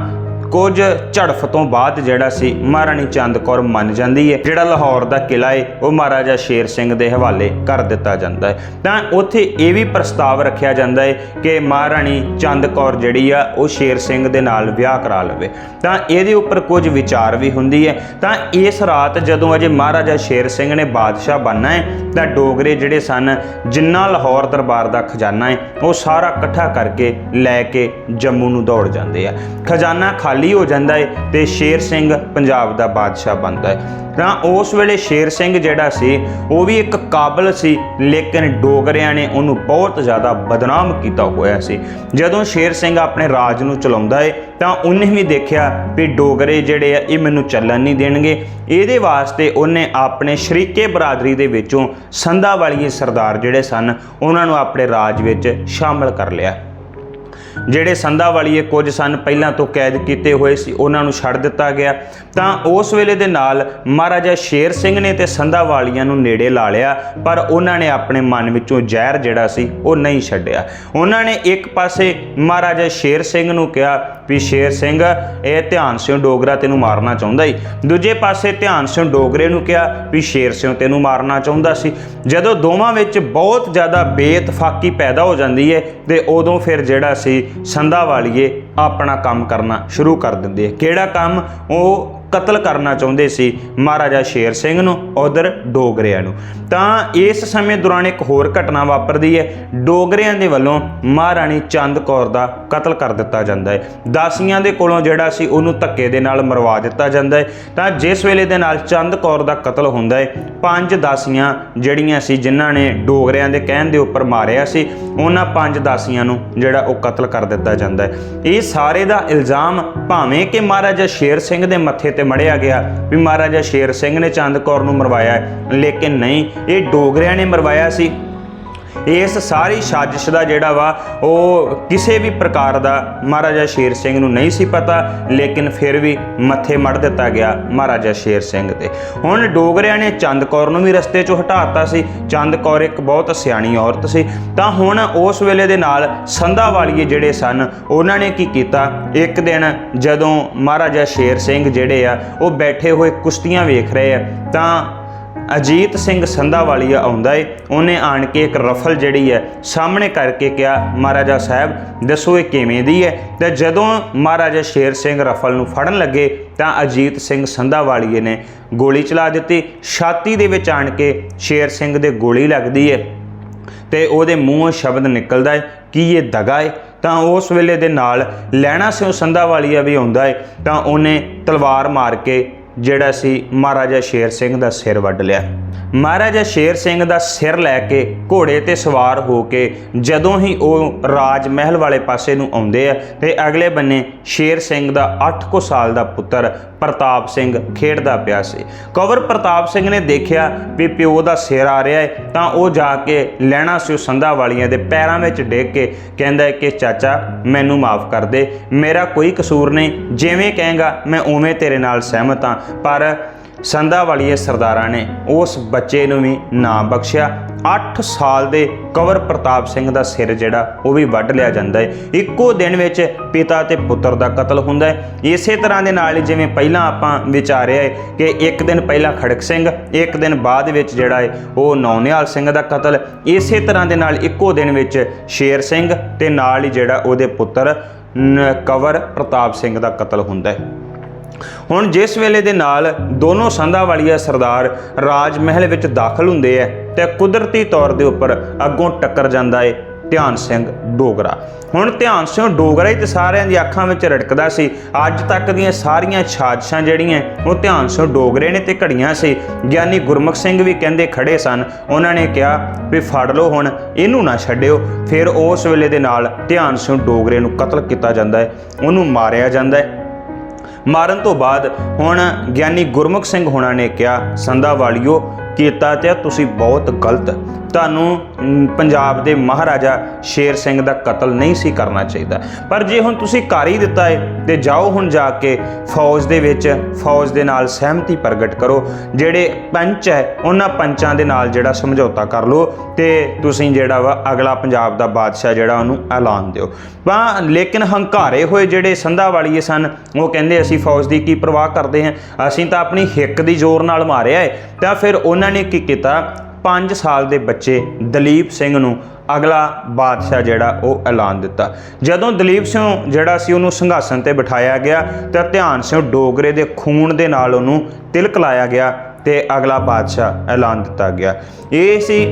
ਕੁਝ ਝੜਫ ਤੋਂ ਬਾਅਦ ਜਿਹੜਾ ਸੀ ਮਹਾਰਾਣੀ ਚੰਦ ਕੌਰ ਮੰਨ ਜਾਂਦੀ ਹੈ ਜਿਹੜਾ ਲਾਹੌਰ ਦਾ ਕਿਲਾ ਹੈ ਉਹ ਮਹਾਰਾਜਾ ਸ਼ੇਰ ਸਿੰਘ ਦੇ ਹਵਾਲੇ ਕਰ ਦਿੱਤਾ ਜਾਂਦਾ ਹੈ ਤਾਂ ਉੱਥੇ ਇਹ ਵੀ ਪ੍ਰਸਤਾਵ ਰੱਖਿਆ ਜਾਂਦਾ ਹੈ ਕਿ ਮਹਾਰਾਣੀ ਚੰਦ ਕੌਰ ਜਿਹੜੀ ਆ, ਉਹ ਸ਼ੇਰ ਸਿੰਘ ਦੇ ਨਾਲ ਵਿਆਹ ਕਰਾ ਲਵੇ। ਤਾਂ ਇਹਦੇ ਉੱਪਰ ਕੁਝ ਵਿਚਾਰ ਵੀ ਹੁੰਦੀ ਹੈ ਤਾਂ ਇਸ ਰਾਤ ਜਦੋਂ ਅਜੇ ਮਹਾਰਾਜਾ ਸ਼ੇਰ ਸਿੰਘ ਨੇ ਬਾਦਸ਼ਾਹ ਬਣਨਾ ਹੈ ਤਾਂ ਡੋਗਰੇ ਜਿਹੜੇ ਸਨ, ਜਿੰਨਾ ਲਾਹੌਰ ਦਰਬਾਰ ਦਾ ਖਜ਼ਾਨਾ ਹੈ ਉਹ ਸਾਰਾ ਇਕੱਠਾ ਕਰਕੇ ਲੈ ਕੇ ਜੰਮੂ ਨੂੰ ਦੌੜ ਜਾਂਦੇ ਆ। ਖਜ਼ਾਨਾ ਖਾਲੀ ਖਾਲੀ ਹੋ ਜਾਂਦਾ ਹੈ ਤੇ ਸ਼ੇਰ ਸਿੰਘ ਪੰਜਾਬ ਦਾ ਬਾਦਸ਼ਾਹ ਬਣਦਾ ਹੈ ਤਾਂ ਉਸ ਵੇਲੇ ਸ਼ੇਰ ਸਿੰਘ ਜਿਹੜਾ ਸੀ, ਉਹ ਵੀ ਇੱਕ ਕਾਬਲ ਸੀ, ਲੇਕਿਨ ਡੋਗਰਿਆਂ ਨੇ ਉਹਨੂੰ ਬਹੁਤ ਜ਼ਿਆਦਾ ਬਦਨਾਮ ਕੀਤਾ ਹੋਇਆ ਸੀ। ਜਦੋਂ ਸ਼ੇਰ ਸਿੰਘ ਆਪਣੇ ਰਾਜ ਨੂੰ ਚਲਾਉਂਦਾ ਏ, ਤਾਂ ਉਹਨੇ ਵੀ ਦੇਖਿਆ ਵੀ ਡੋਗਰੇ ਜਿਹੜੇ ਆ, ਇਹ ਮੈਨੂੰ ਚੱਲਣ ਨਹੀਂ ਦੇਣਗੇ। ਇਹਦੇ ਵਾਸਤੇ ਉਹਨੇ ਆਪਣੇ ਸ਼ਰੀਕੇ ਬਰਾਦਰੀ ਦੇ ਵਿੱਚੋਂ ਸੰਧਾ ਵਾਲੀਏ ਸਰਦਾਰ ਜਿਹੜੇ ਸਨ, ਉਹਨਾਂ ਨੂੰ ਆਪਣੇ ਰਾਜ ਵਿੱਚ ਸ਼ਾਮਲ ਕਰ ਲਿਆ। ਜਿਹੜੇ ਸੰਧਾ ਵਾਲੀਏ ਕੁਝ ਸਨ ਪਹਿਲਾਂ ਤੋਂ ਕੈਦ ਕੀਤੇ ਹੋਏ ਸੀ, ਉਹਨਾਂ ਨੂੰ ਛੱਡ ਦਿੱਤਾ ਗਿਆ। ਤਾਂ ਉਸ ਵੇਲੇ ਦੇ ਨਾਲ ਮਹਾਰਾਜਾ ਸ਼ੇਰ ਸਿੰਘ ਨੇ ਤੇ ਸੰਧਾ ਵਾਲੀਆਂ ਨੂੰ ਨੇੜੇ ਲਾ ਲਿਆ, ਪਰ ਉਹਨਾਂ ਨੇ ਆਪਣੇ ਮਨ ਵਿੱਚੋਂ ਜ਼ਹਿਰ ਜਿਹੜਾ ਸੀ, ਉਹ ਨਹੀਂ ਛੱਡਿਆ। ਉਹਨਾਂ ਨੇ ਇੱਕ ਪਾਸੇ ਮਹਾਰਾਜਾ ਸ਼ੇਰ ਸਿੰਘ ਨੂੰ ਕਿਹਾ ਵੀ ਸ਼ੇਰ ਸਿੰਘ, ਇਹ ਧਿਆਨ ਸਿੰਘ ਡੋਗਰਾ ਤੈਨੂੰ ਮਾਰਨਾ ਚਾਹੁੰਦਾ ਈ। ਦੂਜੇ ਪਾਸੇ ਧਿਆਨ ਸਿੰਘ ਡੋਗਰੇ ਨੂੰ ਕਿਹਾ ਵੀ ਸ਼ੇਰ ਸਿੰਘ ਤੈਨੂੰ ਮਾਰਨਾ ਚਾਹੁੰਦਾ ਸੀ। ਜਦੋਂ ਦੋਵਾਂ ਵਿੱਚ ਬਹੁਤ ਜ਼ਿਆਦਾ ਬੇਤਫਾਕੀ ਪੈਦਾ ਹੋ ਜਾਂਦੀ ਹੈ ਤੇ ਉਦੋਂ ਫਿਰ ਜਿਹੜਾ ਸੀ ਸੰਧਾ ਵਾਲੀਏ ਆਪਣਾ ਕੰਮ ਕਰਨਾ ਸ਼ੁਰੂ ਕਰ ਦਿੰਦੇ ਆ। ਕਿਹੜਾ ਕੰਮ? ਉਹ ਕਤਲ ਕਰਨਾ ਚਾਹੁੰਦੇ ਸੀ ਮਹਾਰਾਜਾ ਸ਼ੇਰ ਸਿੰਘ ਨੂੰ, ਉਧਰ ਡੋਗਰਿਆਂ ਨੂੰ। ਤਾਂ ਇਸ ਸਮੇਂ ਦੌਰਾਨ ਇੱਕ ਹੋਰ ਘਟਨਾ ਵਾਪਰਦੀ ਹੈ। ਡੋਗਰਿਆਂ ਦੇ ਵੱਲੋਂ ਮਹਾਰਾਣੀ ਚੰਦ ਕੌਰ ਦਾ ਕਤਲ ਕਰ ਦਿੱਤਾ ਜਾਂਦਾ ਹੈ। ਦਾਸੀਆਂ ਦੇ ਕੋਲੋਂ ਜਿਹੜਾ ਸੀ, ਉਹਨੂੰ ਧੱਕੇ ਦੇ ਨਾਲ ਮਰਵਾ ਦਿੱਤਾ ਜਾਂਦਾ ਹੈ। ਤਾਂ ਜਿਸ ਵੇਲੇ ਦੇ ਨਾਲ ਚੰਦ ਕੌਰ ਦਾ ਕਤਲ ਹੁੰਦਾ ਹੈ, ਪੰਜ ਦਾਸੀਆਂ ਜਿਹੜੀਆਂ ਸੀ, ਜਿਨ੍ਹਾਂ ਨੇ ਡੋਗਰਿਆਂ ਦੇ ਕਹਿਣ ਦੇ ਉੱਪਰ ਮਾਰਿਆ ਸੀ, ਉਹਨਾਂ ਪੰਜ ਦਾਸੀਆਂ ਨੂੰ ਜਿਹੜਾ ਉਹ ਕਤਲ ਕਰ ਦਿੱਤਾ ਜਾਂਦਾ ਹੈ। ਇਹ ਸਾਰੇ ਦਾ ਇਲਜ਼ਾਮ ਭਾਵੇਂ ਕਿ ਮਹਾਰਾਜਾ ਸ਼ੇਰ ਸਿੰਘ ਦੇ ਮੱਥੇ ਤੇ ਮੜਿਆ ਗਿਆ ਵੀ ਮਹਾਰਾਜਾ ਸ਼ੇਰ ਸਿੰਘ ਨੇ ਚੰਦ ਕੌਰ ਨੂੰ ਮਰਵਾਇਆ ਹੈ। ਲੇਕਿਨ ਨਹੀਂ, ਇਹ ਡੋਗਰਿਆਂ ਨੇ ਮਰਵਾਇਆ ਸੀ। ਇਸ ਸਾਰੀ ਸਾਜ਼ਿਸ਼ ਦਾ ਜਿਹੜਾ ਵਾ, ਉਹ ਕਿਸੇ ਵੀ ਪ੍ਰਕਾਰ ਦਾ ਮਹਾਰਾਜਾ ਸ਼ੇਰ ਸਿੰਘ ਨੂੰ ਨਹੀਂ ਸੀ ਪਤਾ, ਲੇਕਿਨ ਫਿਰ ਵੀ ਮੱਥੇ ਮੜ ਦਿੱਤਾ ਗਿਆ ਮਹਾਰਾਜਾ ਸ਼ੇਰ ਸਿੰਘ ਤੇ। ਹੁਣ ਡੋਗਰਿਆਂ ਨੇ ਚੰਦ ਕੌਰ ਨੂੰ ਵੀ ਰਸਤੇ 'ਚੋਂ ਹਟਾਤਾ ਸੀ। ਚੰਦ ਕੌਰ ਇੱਕ ਬਹੁਤ ਸਿਆਣੀ ਔਰਤ ਸੀ। ਤਾਂ ਹੁਣ ਉਸ ਵੇਲੇ ਦੇ ਨਾਲ ਸੰਧਾ ਵਾਲੀਏ ਜਿਹੜੇ ਸਨ, ਉਹਨਾਂ ਨੇ ਕੀ ਕੀਤਾ? ਇੱਕ ਦਿਨ ਜਦੋਂ ਮਹਾਰਾਜਾ ਸ਼ੇਰ ਸਿੰਘ ਜਿਹੜੇ ਆ, ਉਹ ਬੈਠੇ ਹੋਏ ਕੁਸ਼ਤੀਆਂ ਵੇਖ ਰਹੇ ਆ, ਤਾਂ ਅਜੀਤ ਸਿੰਘ ਸੰਧਾ ਵਾਲੀਆ ਆਉਂਦਾ ਏ। ਉਹਨੇ ਆਣ ਕੇ ਇੱਕ ਰਫਲ ਜਿਹੜੀ ਹੈ ਸਾਹਮਣੇ ਕਰਕੇ ਕਿਹਾ, ਮਹਾਰਾਜਾ ਸਾਹਿਬ, ਦੱਸੋ ਇਹ ਕਿਵੇਂ ਦੀ ਹੈ? ਤੇ ਜਦੋਂ ਮਹਾਰਾਜਾ ਸ਼ੇਰ ਸਿੰਘ ਰਫਲ ਨੂੰ ਫੜਨ ਲੱਗੇ, ਤਾਂ ਅਜੀਤ ਸਿੰਘ ਸੰਧਾ ਵਾਲੀਏ ਨੇ ਗੋਲੀ ਚਲਾ ਦਿੱਤੀ। ਛਾਤੀ ਦੇ ਵਿੱਚ ਆਣ ਕੇ ਸ਼ੇਰ ਸਿੰਘ ਦੇ ਗੋਲੀ ਲੱਗਦੀ ਹੈ ਤੇ ਉਹਦੇ ਮੂੰਹੋਂ ਸ਼ਬਦ ਨਿਕਲਦਾ ਹੈ ਕਿ ਇਹ ਦਗਾ ਹੈ ਤਾਂ ਉਸ ਵੇਲੇ ਦੇ ਨਾਲ ਲੈਣਾ ਸਿਉ ਸੰਧਾ ਵਾਲੀਆ ਵੀ ਆਉਂਦਾ ਹੈ ਤਾਂ ਉਹਨੇ ਤਲਵਾਰ ਮਾਰ ਕੇ ਜਿਹੜਾ ਸੀ ਮਹਾਰਾਜਾ ਸ਼ੇਰ ਸਿੰਘ ਦਾ ਸਿਰ ਵੱਢ ਲਿਆ। ਮਹਾਰਾਜਾ ਸ਼ੇਰ ਸਿੰਘ ਦਾ ਸਿਰ ਲੈ ਕੇ ਘੋੜੇ ਤੇ ਸਵਾਰ ਹੋ ਕੇ ਜਦੋਂ ਹੀ ਉਹ ਰਾਜ ਮਹਿਲ ਵਾਲੇ ਪਾਸੇ ਨੂੰ ਆਉਂਦੇ ਆ ਤੇ ਅਗਲੇ ਬੰਨੇ ਸ਼ੇਰ ਸਿੰਘ ਦਾ 8 ਕੁ ਸਾਲ ਦਾ ਪੁੱਤਰ ਪ੍ਰਤਾਪ ਸਿੰਘ ਖੇਡਦਾ ਪਿਆ ਸੀ। ਕਵਰ ਪ੍ਰਤਾਪ ਸਿੰਘ ਨੇ ਦੇਖਿਆ ਵੀ ਪਿਓ ਦਾ ਸਿਰ ਆ ਰਿਹਾ ਹੈ ਤਾਂ ਉਹ ਜਾ ਕੇ ਲੈਣਾ ਸੀ ਸੰਧਾ ਵਾਲੀਆਂ ਦੇ ਪੈਰਾਂ ਵਿੱਚ ਡੇਗ ਕੇ। ਕਹਿੰਦਾ ਹੈ ਕਿ, ਚਾਚਾ, ਮੈਨੂੰ ਮਾਫ ਕਰ ਦੇ। ਮੇਰਾ ਕੋਈ ਕਸੂਰ ਨਹੀਂ। ਜਿਵੇਂ ਕਹੇਗਾ, ਮੈਂ ਉਵੇਂ ਤੇਰੇ ਨਾਲ ਸਹਿਮਤ ਹਾਂ। ਪਰ ਸੰਧਾ ਵਾਲੀਏ ਸਰਦਾਰਾਂ ਨੇ ਉਸ ਬੱਚੇ ਨੂੰ ਵੀ ਨਾ ਬਖਸ਼ਿਆ। 8 ਸਾਲ ਦੇ ਕਵਰ ਪ੍ਰਤਾਪ ਸਿੰਘ ਦਾ ਸਿਰ ਜਿਹੜਾ, ਉਹ ਵੀ ਵੱਢ ਲਿਆ ਜਾਂਦਾ ਹੈ। ਇੱਕੋ ਦਿਨ ਵਿੱਚ ਪਿਤਾ ਤੇ ਪੁੱਤਰ ਦਾ ਕਤਲ ਹੁੰਦਾ ਹੈ। ਇਸੇ ਤਰ੍ਹਾਂ ਦੇ ਨਾਲ ਹੀ ਜਿਵੇਂ ਪਹਿਲਾਂ ਆਪਾਂ ਵਿਚਾਰਿਆ ਹੈ ਕਿ ਇੱਕ ਦਿਨ ਪਹਿਲਾਂ ਖੜਕ ਸਿੰਘ, ਇੱਕ ਦਿਨ ਬਾਅਦ ਵਿੱਚ ਜਿਹੜਾ ਹੈ, ਉਹ ਨੌਨਿਹਾਲ ਸਿੰਘ ਦਾ ਕਤਲ। ਇਸੇ ਤਰ੍ਹਾਂ ਦੇ ਨਾਲ ਇੱਕੋ ਦਿਨ ਵਿੱਚ ਸ਼ੇਰ ਸਿੰਘ ਤੇ ਨਾਲ ਹੀ ਜਿਹੜਾ ਉਹਦੇ ਪੁੱਤਰ ਕਵਰ ਪ੍ਰਤਾਪ ਸਿੰਘ ਦਾ ਕਤਲ ਹੁੰਦਾ ਹੈ। ਹੁਣ ਜਿਸ ਵੇਲੇ ਦੇ ਨਾਲ ਦੋਨੋਂ ਸੰਧਾ ਵਾਲੀਆ ਸਰਦਾਰ ਰਾਜ ਮਹਿਲ ਵਿੱਚ ਦਾਖਲ ਹੁੰਦੇ ਐ, ਤੇ ਕੁਦਰਤੀ ਤੌਰ ਦੇ ਉੱਪਰ ਅੱਗੋਂ ਟੱਕਰ ਜਾਂਦਾ ਏ ਧਿਆਨ ਸਿੰਘ ਡੋਗਰਾ। ਹੁਣ ਧਿਆਨ ਸਿੰਘ ਡੋਗਰਾ ਹੀ ਤੇ ਸਾਰਿਆਂ ਦੀ ਅੱਖਾਂ ਵਿੱਚ ਰੜਕਦਾ ਸੀ। ਅੱਜ ਤੱਕ ਦੀਆਂ ਸਾਰੀਆਂ ਸਾਜ਼ਿਸ਼ਾਂ ਜਿਹੜੀਆਂ ਉਹ ਧਿਆਨ ਸਿੰਘ ਡੋਗਰੇ ਨੇ ਤੇ ਘੜੀਆਂ ਸੀ। ਗਿਆਨੀ ਗੁਰਮੁਖ ਸਿੰਘ ਵੀ ਕਹਿੰਦੇ ਖੜੇ ਸਨ। ਉਹਨਾਂ ਨੇ ਕਿਹਾ ਵੀ ਫੜ ਲਓ ਹੁਣ, ਇਹਨੂੰ ਨਾ ਛੱਡਿਓ। ਫਿਰ ਉਸ ਵੇਲੇ ਦੇ ਨਾਲ ਧਿਆਨ ਸਿੰਘ ਡੋਗਰੇ ਨੂੰ ਕਤਲ ਕੀਤਾ ਜਾਂਦਾ ਹੈ ਉਹਨੂੰ ਮਾਰਿਆ ਜਾਂਦਾ ਹੈ ਮਾਰਨ ਤੋਂ ਬਾਅਦ ਹੁਣ ਗਿਆਨੀ ਗੁਰਮੁਖ ਸਿੰਘ ਹੋਣਾ ਨੇ ਕਿਹਾ ਸੰਧਾ ਵਾਲਿਓ ਕੀਤਾ ਤੇ ਤੁਸੀਂ ਬਹੁਤ ਗਲਤ। ਤੁਹਾਨੂੰ ਪੰਜਾਬ ਦੇ ਮਹਾਰਾਜਾ ਸ਼ੇਰ ਸਿੰਘ ਦਾ ਕਤਲ ਨਹੀਂ ਸੀ ਕਰਨਾ ਚਾਹੀਦਾ। ਪਰ ਜੇ ਹੁਣ ਤੁਸੀਂ ਕਰ ਹੀ ਦਿੱਤਾ ਹੈ ਤੇ ਜਾਓ ਹੁਣ ਜਾ ਕੇ ਫੌਜ ਦੇ ਵਿੱਚ, ਫੌਜ ਦੇ ਨਾਲ ਸਹਿਮਤੀ ਪ੍ਰਗਟ ਕਰੋ। ਜਿਹੜੇ ਪੰਚ ਹੈ, ਉਹਨਾਂ ਪੰਚਾਂ ਦੇ ਨਾਲ ਜਿਹੜਾ ਸਮਝੌਤਾ ਕਰ ਲਓ ਤੇ ਤੁਸੀਂ ਜਿਹੜਾ ਵਾ ਅਗਲਾ ਪੰਜਾਬ ਦਾ ਬਾਦਸ਼ਾਹ ਜਿਹੜਾ ਉਹਨੂੰ ਐਲਾਨ ਦਿਓ। ਤਾਂ ਲੇਕਿਨ ਹੰਕਾਰੇ ਹੋਏ ਜਿਹੜੇ ਸੰਧਾ ਵਾਲੀਏ ਸਨ, ਉਹ ਕਹਿੰਦੇ ਅਸੀਂ ਫੌਜ ਦੀ ਕੀ ਪਰਵਾਹ ਕਰਦੇ ਹਾਂ? ਅਸੀਂ ਤਾਂ ਆਪਣੀ ਹਿੱਕ ਦੀ ਜ਼ੋਰ ਨਾਲ ਮਾਰਿਆ ਹੈ ਤਾਂ ਫਿਰ ਉਹਨਾਂ ਨੇ ਕੀ ਕੀਤਾ? 5 ਸਾਲ ਦੇ ਬੱਚੇ ਦਲੀਪ ਸਿੰਘ ਨੂੰ ਅਗਲਾ ਬਾਦਸ਼ਾਹ ਜਿਹੜਾ ਉਹ ਐਲਾਨ ਦਿੱਤਾ। ਜਦੋਂ ਦਲੀਪ ਸਿੰਘ ਜਿਹੜਾ ਸੀ ਉਹਨੂੰ ਸਿੰਘਾਸਨ ਤੇ ਬਿਠਾਇਆ ਗਿਆ ਤਾਂ ਧਿਆਨ ਸਿੰਘ ਡੋਗਰੇ ਦੇ ਖੂਨ ਦੇ ਨਾਲ ਉਹਨੂੰ ਤਿਲਕ ਲਾਇਆ ਗਿਆ ਤੇ ਅਗਲਾ ਬਾਦਸ਼ਾਹ ਐਲਾਨ ਦਿੱਤਾ ਗਿਆ। ਇਹ ਸੀ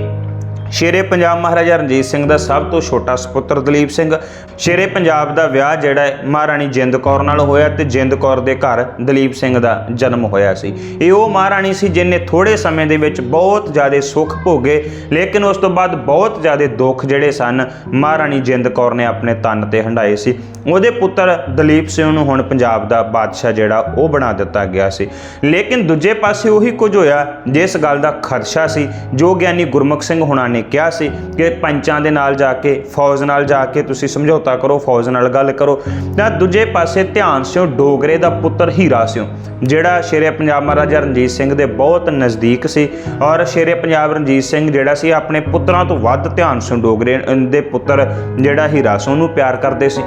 ਸ਼ੇਰੇ ਪੰਜਾਬ ਮਹਾਰਾਜਾ ਰਣਜੀਤ ਸਿੰਘ ਦਾ ਸਭ ਤੋਂ ਛੋਟਾ ਸੁਪੁੱਤਰ ਦਲੀਪ ਸਿੰਘ। ਸ਼ੇਰੇ ਪੰਜਾਬ ਦਾ ਵਿਆਹ ਜਿਹੜਾ ਹੈ, ਮਹਾਰਾਣੀ ਜਿੰਦ ਕੌਰ ਨਾਲ ਹੋਇਆ ਤੇ ਜਿੰਦ ਕੌਰ ਦੇ ਘਰ ਦਲੀਪ ਸਿੰਘ ਦਾ ਜਨਮ ਹੋਇਆ ਸੀ। ਇਹ ਉਹ ਮਹਾਰਾਣੀ ਸੀ ਜਿਨੇ ਥੋੜੇ ਸਮੇਂ ਦੇ ਵਿੱਚ ਬਹੁਤ ਜ਼ਿਆਦਾ ਸੁੱਖ ਭੋਗੇ, ਲੇਕਿਨ ਉਸ ਤੋਂ ਬਾਅਦ ਬਹੁਤ ਜ਼ਿਆਦਾ ਦੁੱਖ ਜਿਹੜੇ ਸਨ, ਮਹਾਰਾਣੀ ਜਿੰਦ ਕੌਰ ਨੇ ਆਪਣੇ ਤਨ ਤੇ ਹੰਡਾਏ ਸੀ। ਉਹਦੇ ਪੁੱਤਰ ਦਲੀਪ ਸਿੰਘ ਨੂੰ ਹੁਣ ਪੰਜਾਬ ਦਾ ਬਾਦਸ਼ਾਹ ਜਿਹੜਾ ਉਹ ਬਣਾ ਦਿੱਤਾ ਗਿਆ ਸੀ। ਲੇਕਿਨ ਦੂਜੇ ਪਾਸੇ ਉਹੀ ਕੁਝ ਹੋਇਆ, ਜਿਸ ਗੱਲ ਦਾ ਖਦਸ਼ਾ ਸੀ, ਜੋ ਗਿਆਨੀ ਗੁਰਮੁਖ ਸਿੰਘ ਹੁਣਾਂ ਨੇ ਕਿਹਾ ਸੀ ਕਿ ਪੰਚਾਂ ਦੇ ਨਾਲ ਜਾ ਕੇ, ਫੌਜ ਨਾਲ ਜਾ ਕੇ ਤੁਸੀਂ ਸਮਝੌਤਾ ਕਰੋ, ਫੌਜ ਨਾਲ ਗੱਲ ਕਰੋ। ਤਾਂ ਦੂਜੇ ਪਾਸੇ ਧਿਆਨ ਸਿੰਘ ਡੋਗਰੇ ਦਾ ਪੁੱਤਰ ਹੀਰਾ ਸਿੰਘ ਜਿਹੜਾ ਸ਼ੇਰੇ ਪੰਜਾਬ ਮਹਾਰਾਜਾ ਰਣਜੀਤ ਸਿੰਘ ਦੇ ਬਹੁਤ ਨਜ਼ਦੀਕ ਸੀ ਔਰ ਸ਼ੇਰੇ ਪੰਜਾਬ ਰਣਜੀਤ ਸਿੰਘ ਜਿਹੜਾ ਸੀ, ਆਪਣੇ ਪੁੱਤਰਾਂ ਤੋਂ ਵੱਧ ਧਿਆਨ ਸਿੰਘ ਡੋਗਰੇ ਦੇ ਪੁੱਤਰ ਜਿਹੜਾ ਹੀਰਾ ਸਿੰਘ ਨੂੰ ਪਿਆਰ ਕਰਦੇ ਸੀ।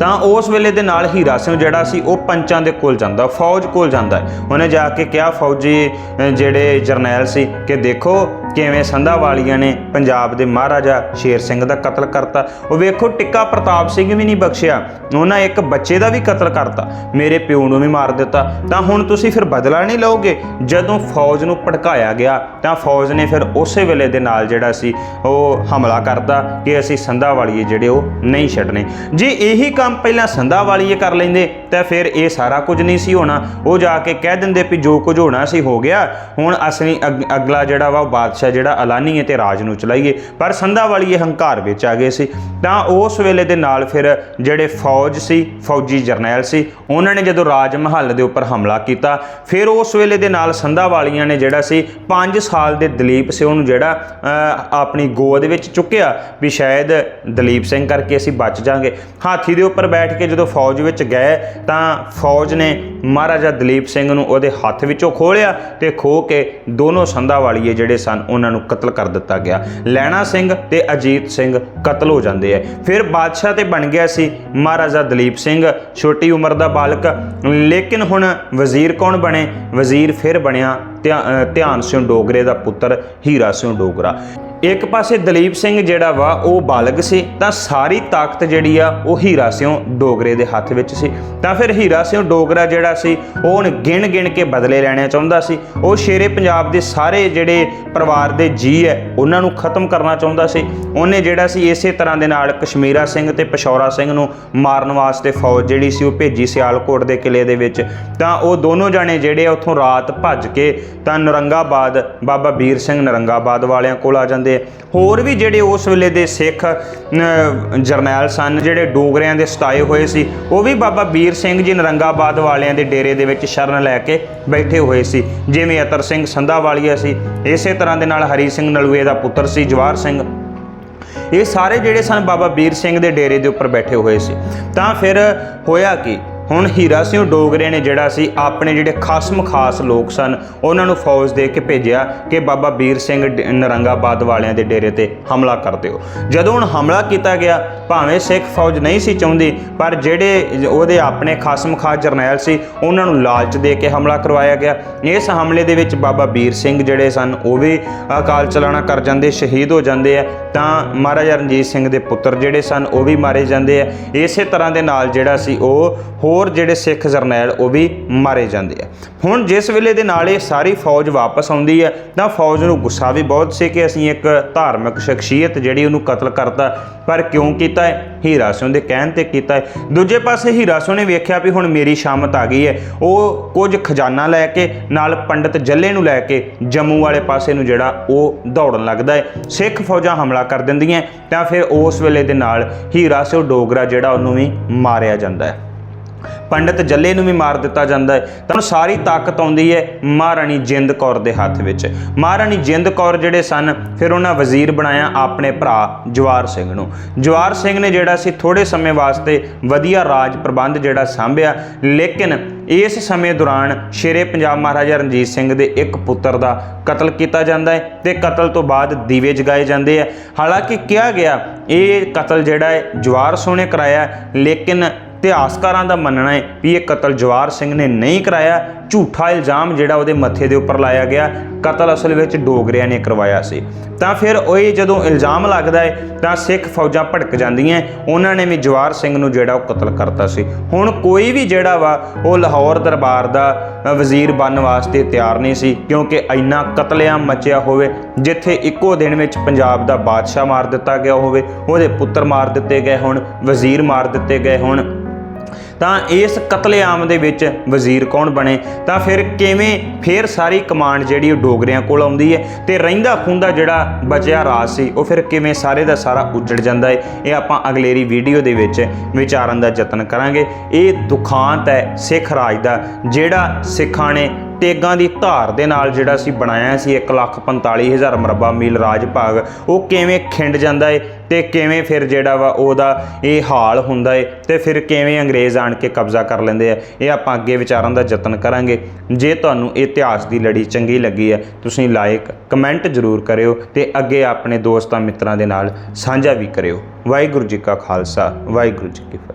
ਤਾਂ ਉਸ ਵੇਲੇ ਦੇ ਨਾਲ ਹੀਰਾ ਸਿੰਘ ਜਿਹੜਾ ਸੀ, ਉਹ ਪੰਚਾਂ ਦੇ ਕੋਲ ਜਾਂਦਾ, ਫੌਜ ਕੋਲ ਜਾਂਦਾ ਉਹਨੇ ਜਾ ਕੇ ਕਿਹਾ, ਫੌਜੀ ਜਿਹੜੇ ਜਰਨੈਲ ਸੀ ਕਿ ਦੇਖੋ ਕਿਵੇਂ ਸੰਧਾ ਵਾਲੀਆਂ ਨੇ ਪੰਜਾਬ ਦੇ ਮਹਾਰਾਜਾ ਸ਼ੇਰ ਸਿੰਘ ਦਾ ਕਤਲ ਕਰਤਾ। ਉਹ ਵੇਖੋ, ਟਿੱਕਾ ਪ੍ਰਤਾਪ ਸਿੰਘ ਵੀ ਨਹੀਂ ਬਖਸ਼ਿਆ। ਉਹਨਾਂ ਇੱਕ ਬੱਚੇ ਦਾ ਵੀ ਕਤਲ ਕਰਤਾ। ਮੇਰੇ ਪਿਓ ਨੂੰ ਵੀ ਮਾਰ ਦਿੱਤਾ। ਤਾਂ ਹੁਣ ਤੁਸੀਂ ਫਿਰ ਬਦਲਾ ਨਹੀਂ ਲਓਗੇ? ਜਦੋਂ ਫੌਜ ਨੂੰ ਭੜਕਾਇਆ ਗਿਆ, ਤਾਂ ਫੌਜ ਨੇ ਫਿਰ ਉਸੇ ਵੇਲੇ ਦੇ ਨਾਲ ਜਿਹੜਾ ਸੀ, ਉਹ ਹਮਲਾ ਕਰਤਾ ਕਿ ਅਸੀਂ ਸੰਧਾ ਵਾਲੀਏ ਜਿਹੜੇ ਉਹ ਨਹੀਂ ਛੱਡਣੇ। ਜੇ ਇਹੀ ਕੰਮ ਪਹਿਲਾਂ ਸੰਧਾ ਵਾਲੀਏ ਕਰ ਲੈਂਦੇ। ਤਾਂ ਫਿਰ ਇਹ ਸਾਰਾ ਕੁਝ ਨਹੀਂ ਸੀ ਹੋਣਾ। ਉਹ ਜਾ ਕੇ ਕਹਿ ਦਿੰਦੇ ਵੀ ਜੋ ਕੁਝ ਹੋਣਾ ਸੀ, ਹੋ ਗਿਆ। ਹੁਣ ਅਸੀਂ ਅਗ- ਅਗਲਾ ਜਿਹੜਾ ਵਾ, ਉਹ ਬਾਦਸ਼ਾਹ ਜਿਹੜਾ ਐਲਾਨੀਏ ਤੇ ਰਾਜ ਨੂੰ ਚਲਾਈਏ। ਪਰ ਸੰਧਾ ਵਾਲੀ ਇਹ ਹੰਕਾਰ ਵਿੱਚ ਆ ਗਏ ਸੀ। ਤਾਂ ਉਸ ਵੇਲੇ ਦੇ ਨਾਲ ਫਿਰ ਜਿਹੜੇ ਫੌਜ ਸੀ, ਫੌਜੀ ਜਰਨੈਲ ਸੀ, ਉਹਨਾਂ ਨੇ ਜਦੋਂ ਰਾਜ ਮਹੱਲ ਦੇ ਉੱਪਰ ਹਮਲਾ ਕੀਤਾ, ਫਿਰ ਉਸ ਵੇਲੇ ਦੇ ਨਾਲ ਸੰਧਾ ਵਾਲੀਆਂ ਨੇ ਜਿਹੜਾ ਸੀ 5 ਸਾਲ ਦੇ ਦਲੀਪ ਸਿੰਘ ਨੂੰ ਜਿਹੜਾ ਆਪਣੀ ਗੋਦ ਵਿੱਚ ਚੁੱਕਿਆ ਵੀ ਸ਼ਾਇਦ ਦਲੀਪ ਸਿੰਘ ਕਰਕੇ ਅਸੀਂ ਬਚ ਜਾਾਂਗੇ। ਹਾਥੀ ਦੇ ਉੱਪਰ ਬੈਠ ਕੇ ਜਦੋਂ ਫੌਜ ਵਿੱਚ ਗਏ ਤਾਂ ਫੌਜ ਨੇ ਮਹਾਰਾਜਾ ਦਲੀਪ ਸਿੰਘ ਨੂੰ ਉਹਦੇ ਹੱਥ ਵਿੱਚੋਂ ਖੋਲਿਆ ਤੇ ਖੋ ਕੇ ਦੋਨੋਂ ਸੰਧਾ ਵਾਲੀਏ ਜਿਹੜੇ ਸਨ, ਉਹਨਾਂ ਨੂੰ ਕਤਲ ਕਰ ਦਿੱਤਾ ਗਿਆ। ਲੈਣਾ ਸਿੰਘ ਤੇ ਅਜੀਤ ਸਿੰਘ ਕਤਲ ਹੋ ਜਾਂਦੇ ਆ। ਫਿਰ ਬਾਦਸ਼ਾਹ ਤੇ ਬਣ ਗਿਆ ਸੀ ਮਹਾਰਾਜਾ ਦਲੀਪ ਸਿੰਘ, ਛੋਟੀ ਉਮਰ ਦਾ ਬਾਲਕ। ਲੇਕਿਨ ਹੁਣ ਵਜ਼ੀਰ ਕੌਣ ਬਣੇ? ਵਜ਼ੀਰ ਫਿਰ ਬਣਿਆ ਧਿਆ- ਧਿਆਨ ਸਿੰਘ ਡੋਗਰੇ ਦਾ ਪੁੱਤਰ ਹੀਰਾ ਸਿੰਘ ਡੋਗਰਾ। ਇੱਕ ਪਾਸੇ ਦਲੀਪ ਸਿੰਘ ਜਿਹੜਾ ਵਾ, ਉਹ ਬਾਲਗ ਸੀ, ਤਾਂ ਸਾਰੀ ਤਾਕਤ ਜਿਹੜੀ ਆ, ਉਹ ਹੀਰਾ ਸਿੰਘ ਡੋਗਰੇ ਦੇ ਹੱਥ ਵਿੱਚ ਸੀ। ਤਾਂ ਫਿਰ ਹੀਰਾ ਸਿੰਘ ਡੋਗਰਾ ਜਿਹੜਾ ਸੀ, ਉਹ ਗਿਣ ਗਿਣ ਕੇ ਬਦਲੇ ਲੈਣਾ ਚਾਹੁੰਦਾ ਸੀ। ਉਹ ਸ਼ੇਰੇ ਪੰਜਾਬ ਦੇ ਸਾਰੇ ਜਿਹੜੇ ਪਰਿਵਾਰ ਦੇ ਜੀ ਹੈ, ਉਹਨਾਂ ਨੂੰ ਖਤਮ ਕਰਨਾ ਚਾਹੁੰਦਾ ਸੀ। ਉਹਨੇ ਜਿਹੜਾ ਸੀ, ਇਸੇ ਤਰ੍ਹਾਂ ਦੇ ਨਾਲ ਕਸ਼ਮੀਰਾ ਸਿੰਘ ਤੇ ਪਸ਼ੌਰਾ ਸਿੰਘ ਨੂੰ ਮਾਰਨ ਵਾਸਤੇ ਫੌਜ ਜਿਹੜੀ ਸੀ, ਉਹ ਭੇਜੀ ਸਿਆਲਕੋਟ ਦੇ ਕਿਲੇ ਦੇ ਵਿੱਚ। ਤਾਂ ਉਹ ਦੋਨੋਂ ਜਾਣੇ ਜਿਹੜੇ ਆ, ਉੱਥੋਂ ਰਾਤ ਭੱਜ ਕੇ ਤਾਂ ਨਰੰਗਾਬਾਦ, ਬਾਬਾ ਵੀਰ ਸਿੰਘ ਨਰੰਗਾਬਾਦ ਵਾਲਿਆਂ ਕੋਲ ਆ ਜਾਂਦੇ ਆ ਹੋਰ ਵੀ ਜਿਹੜੇ ਉਸ ਵੇਲੇ ਦੇ ਸਿੱਖ ਜਰਨੈਲ ਸਨ, ਜਿਹੜੇ ਡੋਗਰਿਆਂ ਦੇ ਸਤਾਏ ਹੋਏ ਸੀ, ਉਹ ਵੀ ਬਾਬਾ ਵੀਰ ਸਿੰਘ ਜੀ ਨਰੰਗਾਬਾਦ ਵਾਲਿਆਂ ਦੇ ਡੇਰੇ ਦੇ ਵਿੱਚ ਸ਼ਰਨ ਲੈ ਕੇ ਬੈਠੇ ਹੋਏ ਸੀ। ਜਿਵੇਂ ਅਤਰ ਸਿੰਘ ਸੰਧਾ ਵਾਲੀਆ ਸੀ, ਇਸੇ ਤਰ੍ਹਾਂ ਦੇ ਨਾਲ ਹਰੀ ਸਿੰਘ ਨਲੂਏ ਦਾ ਪੁੱਤਰ ਸੀ ਜਵਾਰ ਸਿੰਘ। ਇਹ ਸਾਰੇ ਜਿਹੜੇ ਸਨ ਬਾਬਾ ਵੀਰ ਸਿੰਘ ਦੇ ਡੇਰੇ ਦੇ ਉੱਪਰ ਬੈਠੇ ਹੋਏ ਸੀ। ਤਾਂ ਫਿਰ ਹੋਇਆ ਕੀ? ਹੁਣ ਹੀਰਾ ਸਿੰਘ ਡੋਗਰੇ ਨੇ ਜਿਹੜਾ ਸੀ, ਆਪਣੇ ਜਿਹੜੇ ਖਾਸਮ ਖਾਸ ਲੋਕ ਸਨ, ਉਹਨਾਂ ਨੂੰ ਫੌਜ ਦੇ ਕੇ ਭੇਜਿਆ ਕਿ ਬਾਬਾ ਵੀਰ ਸਿੰਘ ਡ- ਨਰੰਗਾਬਾਦ ਵਾਲਿਆਂ ਦੇ ਡੇਰੇ ਤੇ ਹਮਲਾ ਕਰ ਦਿਓ। ਜਦੋਂ ਹੁਣ ਹਮਲਾ ਕੀਤਾ ਗਿਆ, ਭਾਵੇਂ ਸਿੱਖ ਫੌਜ ਨਹੀਂ ਸੀ ਚਾਹੁੰਦੀ, ਪਰ ਜਿਹੜੇ ਉਹਦੇ ਆਪਣੇ ਖਾਸਮ ਖਾਸ ਜਰਨੈਲ ਸੀ, ਉਹਨਾਂ ਨੂੰ ਲਾਲਚ ਦੇ ਕੇ ਹਮਲਾ ਕਰਵਾਇਆ ਗਿਆ। ਇਸ ਹਮਲੇ ਦੇ ਵਿੱਚ ਬਾਬਾ ਵੀਰ ਸਿੰਘ ਜਿਹੜੇ ਸਨ, ਉਹ ਵੀ ਅਕਾਲ ਚਲਾਣਾ ਕਰ ਜਾਂਦੇ, ਸ਼ਹੀਦ ਹੋ ਜਾਂਦੇ ਆ। ਤਾਂ ਮਹਾਰਾਜਾ ਰਣਜੀਤ ਸਿੰਘ ਦੇ ਪੁੱਤਰ ਜਿਹੜੇ ਸਨ, ਉਹ ਵੀ ਮਾਰੇ ਜਾਂਦੇ ਆ। ਇਸੇ ਤਰ੍ਹਾਂ ਦੇ ਨਾਲ ਜਿਹੜਾ ਸੀ, ਉਹ ਹੋਰ ਜਿਹੜੇ ਸਿੱਖ ਜਰਨੈਲ ਉਹ ਵੀ ਮਾਰੇ ਜਾਂਦੇ ਆ। ਹੁਣ ਜਿਸ ਵੇਲੇ ਦੇ ਨਾਲ ਇਹ ਸਾਰੀ ਫੌਜ ਵਾਪਸ ਆਉਂਦੀ ਹੈ ਤਾਂ ਫੌਜ ਨੂੰ ਗੁੱਸਾ ਵੀ ਬਹੁਤ ਸੀ ਕਿ ਅਸੀਂ ਇੱਕ ਧਾਰਮਿਕ ਸ਼ਖਸੀਅਤ ਜਿਹੜੀ ਉਹਨੂੰ ਕਤਲ ਕਰਤਾ, ਪਰ ਕਿਉਂ ਕੀਤਾ ਹੈ? ਹੀਰਾ ਸਿੰਘ ਦੇ ਕਹਿਣ ਤੇ ਕੀਤਾ ਹੈ। ਦੂਜੇ ਪਾਸੇ ਹੀਰਾ ਸਿੰਘ ਨੇ ਵੇਖਿਆ ਵੀ ਹੁਣ ਮੇਰੀ ਸ਼ਾਮਤ ਆ ਗਈ ਹੈ। ਉਹ ਕੁਝ ਖਜ਼ਾਨਾ ਲੈ ਕੇ, ਨਾਲ ਪੰਡਤ ਜੱਲੇ ਨੂੰ ਲੈ ਕੇ ਜੰਮੂ ਵਾਲੇ ਪਾਸੇ ਨੂੰ ਜਿਹੜਾ ਉਹ ਦੌੜਨ ਲੱਗਦਾ ਹੈ। ਸਿੱਖ ਫੌਜਾਂ ਹਮਲਾ ਕਰ ਦਿੰਦੀਆਂ ਤਾਂ ਫਿਰ ਉਸ ਵੇਲੇ ਦੇ ਨਾਲ ਹੀਰਾ ਸਿੰਘ ਡੋਗਰਾ ਜਿਹੜਾ ਉਹਨੂੰ ਵੀ ਮਾਰਿਆ ਜਾਂਦਾ ਹੈ। ਪੰਡਤ ਜੱਲੇ ਨੂੰ ਵੀ ਮਾਰ ਦਿੱਤਾ ਜਾਂਦਾ ਹੈ। ਤਾਂ ਸਾਰੀ ਤਾਕਤ ਆਉਂਦੀ ਹੈ ਮਹਾਰਾਣੀ ਜਿੰਦ ਕੌਰ ਦੇ ਹੱਥ ਵਿੱਚ। ਮਹਾਰਾਣੀ ਜਿੰਦ ਕੌਰ ਜਿਹੜੇ ਸਨ, ਫਿਰ ਉਹਨਾਂ ਵਜ਼ੀਰ ਬਣਾਇਆ ਆਪਣੇ ਭਰਾ ਜਵਾਰ ਸਿੰਘ ਨੂੰ। ਜਵਾਰ ਸਿੰਘ ਨੇ ਜਿਹੜਾ ਸੀ ਥੋੜੇ ਸਮੇਂ ਵਾਸਤੇ ਵਧੀਆ ਰਾਜ ਪ੍ਰਬੰਧ ਜਿਹੜਾ ਸੰਭਿਆ, ਲੇਕਿਨ ਇਸ ਸਮੇਂ ਦੌਰਾਨ ਸ਼ੇਰੇ ਪੰਜਾਬ ਮਹਾਰਾਜਾ ਰਣਜੀਤ ਸਿੰਘ ਦੇ ਇੱਕ ਪੁੱਤਰ ਦਾ ਕਤਲ ਕੀਤਾ ਜਾਂਦਾ ਹੈ ਤੇ ਕਤਲ ਤੋਂ ਬਾਅਦ ਦੀਵੇ ਜਗਾਏ ਜਾਂਦੇ ਆ। ਹਾਲਾਂਕਿ ਕਿਹਾ ਗਿਆ, ਇਹ ਕਤਲ ਜਿਹੜਾ ਹੈ ਜਵਾਰ ਸਿੰਘ ਨੇ ਕਰਾਇਆ, ਲੇਕਿਨ ਇਤਿਹਾਸਕਾਰਾਂ ਦਾ ਮੰਨਣਾ ਹੈ ਵੀ ਇਹ ਕਤਲ ਜਵਾਰ ਸਿੰਘ ਨੇ ਨਹੀਂ ਕਰਾਇਆ। ਝੂਠਾ ਇਲਜ਼ਾਮ ਜਿਹੜਾ ਉਹਦੇ ਮੱਥੇ ਦੇ ਉੱਪਰ ਲਾਇਆ ਗਿਆ। ਕਤਲ ਅਸਲ ਵਿੱਚ ਡੋਗਰਿਆਂ ਨੇ ਕਰਵਾਇਆ ਸੀ। ਤਾਂ ਫਿਰ ਉਹ ਇਹ ਜਦੋਂ ਇਲਜ਼ਾਮ ਲੱਗਦਾ ਹੈ, ਤਾਂ ਸਿੱਖ ਫੌਜਾਂ ਭੜਕ ਜਾਂਦੀਆਂ ਉਹਨਾਂ ਨੇ ਵੀ ਜਵਾਰ ਸਿੰਘ ਨੂੰ ਜਿਹੜਾ ਉਹ ਕਤਲ ਕਰਤਾ ਸੀ। ਹੁਣ ਕੋਈ ਵੀ ਜਿਹੜਾ ਵਾ, ਉਹ ਲਾਹੌਰ ਦਰਬਾਰ ਦਾ ਵਜ਼ੀਰ ਬਣਨ ਵਾਸਤੇ ਤਿਆਰ ਨਹੀਂ ਸੀ, ਕਿਉਂਕਿ ਇੰਨਾ ਕਤਲੇਆਮ ਮਚਿਆ ਹੋਵੇ, ਜਿੱਥੇ ਇੱਕੋ ਦਿਨ ਵਿੱਚ ਪੰਜਾਬ ਦਾ ਬਾਦਸ਼ਾਹ ਮਾਰ ਦਿੱਤਾ ਗਿਆ ਹੋਵੇ, ਉਹਦੇ ਪੁੱਤਰ ਮਾਰ ਦਿੱਤੇ ਗਏ ਹੋਣ, ਵਜ਼ੀਰ ਮਾਰ ਦਿੱਤੇ ਗਏ ਹੋਣ। ਤਾਂ ਇਸ ਕਤਲੇਆਮ ਦੇ ਵਿੱਚ ਵਜ਼ੀਰ ਕੌਣ ਬਣੇ? ਤਾਂ ਫਿਰ ਕਿਵੇਂ ਫਿਰ ਸਾਰੀ ਕਮਾਂਡ ਜਿਹੜੀ ਉਹ ਡੋਗਰਿਆਂ ਕੋਲ ਆਉਂਦੀ ਹੈ ਤੇ ਰਹਿੰਦਾ ਖੁੰਦਾ ਜਿਹੜਾ ਬਚਿਆ ਰਾਜ ਸੀ, ਉਹ ਫਿਰ ਕਿਵੇਂ ਸਾਰੇ ਦਾ ਸਾਰਾ ਉੱਜੜ ਜਾਂਦਾ ਹੈ? ਇਹ ਆਪਾਂ ਅਗਲੇਰੀ ਵੀਡੀਓ ਦੇ ਵਿੱਚ ਵਿਚਾਰਨ ਦਾ ਯਤਨ ਕਰਾਂਗੇ। ਇਹ ਦੁਖਾਂਤ ਹੈ ਸਿੱਖ ਰਾਜ ਦਾ, ਜਿਹੜਾ ਸਿੱਖਾਂ ਨੇ ਤੇਗਾਂ ਦੀ ਧਾਰ ਦੇ ਨਾਲ ਜਿਹੜਾ ਸੀ ਬਣਾਇਆ ਸੀ 145000 ਮਰਬਾ ਮੀਲ ਰਾਜ ਭਾਗ ਉਹ ਕਿਵੇਂ ਖਿੰਡ ਜਾਂਦਾ ਏ ਤੇ ਕਿਵੇਂ ਫਿਰ ਜਿਹੜਾ ਵਾ ਉਹਦਾ ਇਹ ਹਾਲ ਹੁੰਦਾ ਏ ਤੇ ਫਿਰ ਕਿਵੇਂ ਅੰਗਰੇਜ਼ ਆਣ ਕੇ ਕਬਜ਼ਾ ਕਰ ਲੈਂਦੇ ਆ, ਇਹ ਆਪਾਂ ਅੱਗੇ ਵਿਚਾਰਨ ਦਾ ਯਤਨ ਕਰਾਂਗੇ। ਜੇ ਤੁਹਾਨੂੰ ਇਤਿਹਾਸ ਦੀ ਲੜੀ ਚੰਗੀ ਲੱਗੀ ਹੈ, ਤੁਸੀਂ ਲਾਈਕ ਕਮੈਂਟ ਜ਼ਰੂਰ ਕਰਿਓ ਤੇ ਅੱਗੇ ਆਪਣੇ ਦੋਸਤਾਂ ਮਿੱਤਰਾਂ ਦੇ ਨਾਲ ਸਾਂਝਾ ਵੀ ਕਰਿਓ। ਵਾਹਿਗੁਰੂ ਜੀ ਕਾ ਖਾਲਸਾ, ਵਾਹਿਗੁਰੂ ਜੀ ਕੀ ਫਤਿਹ।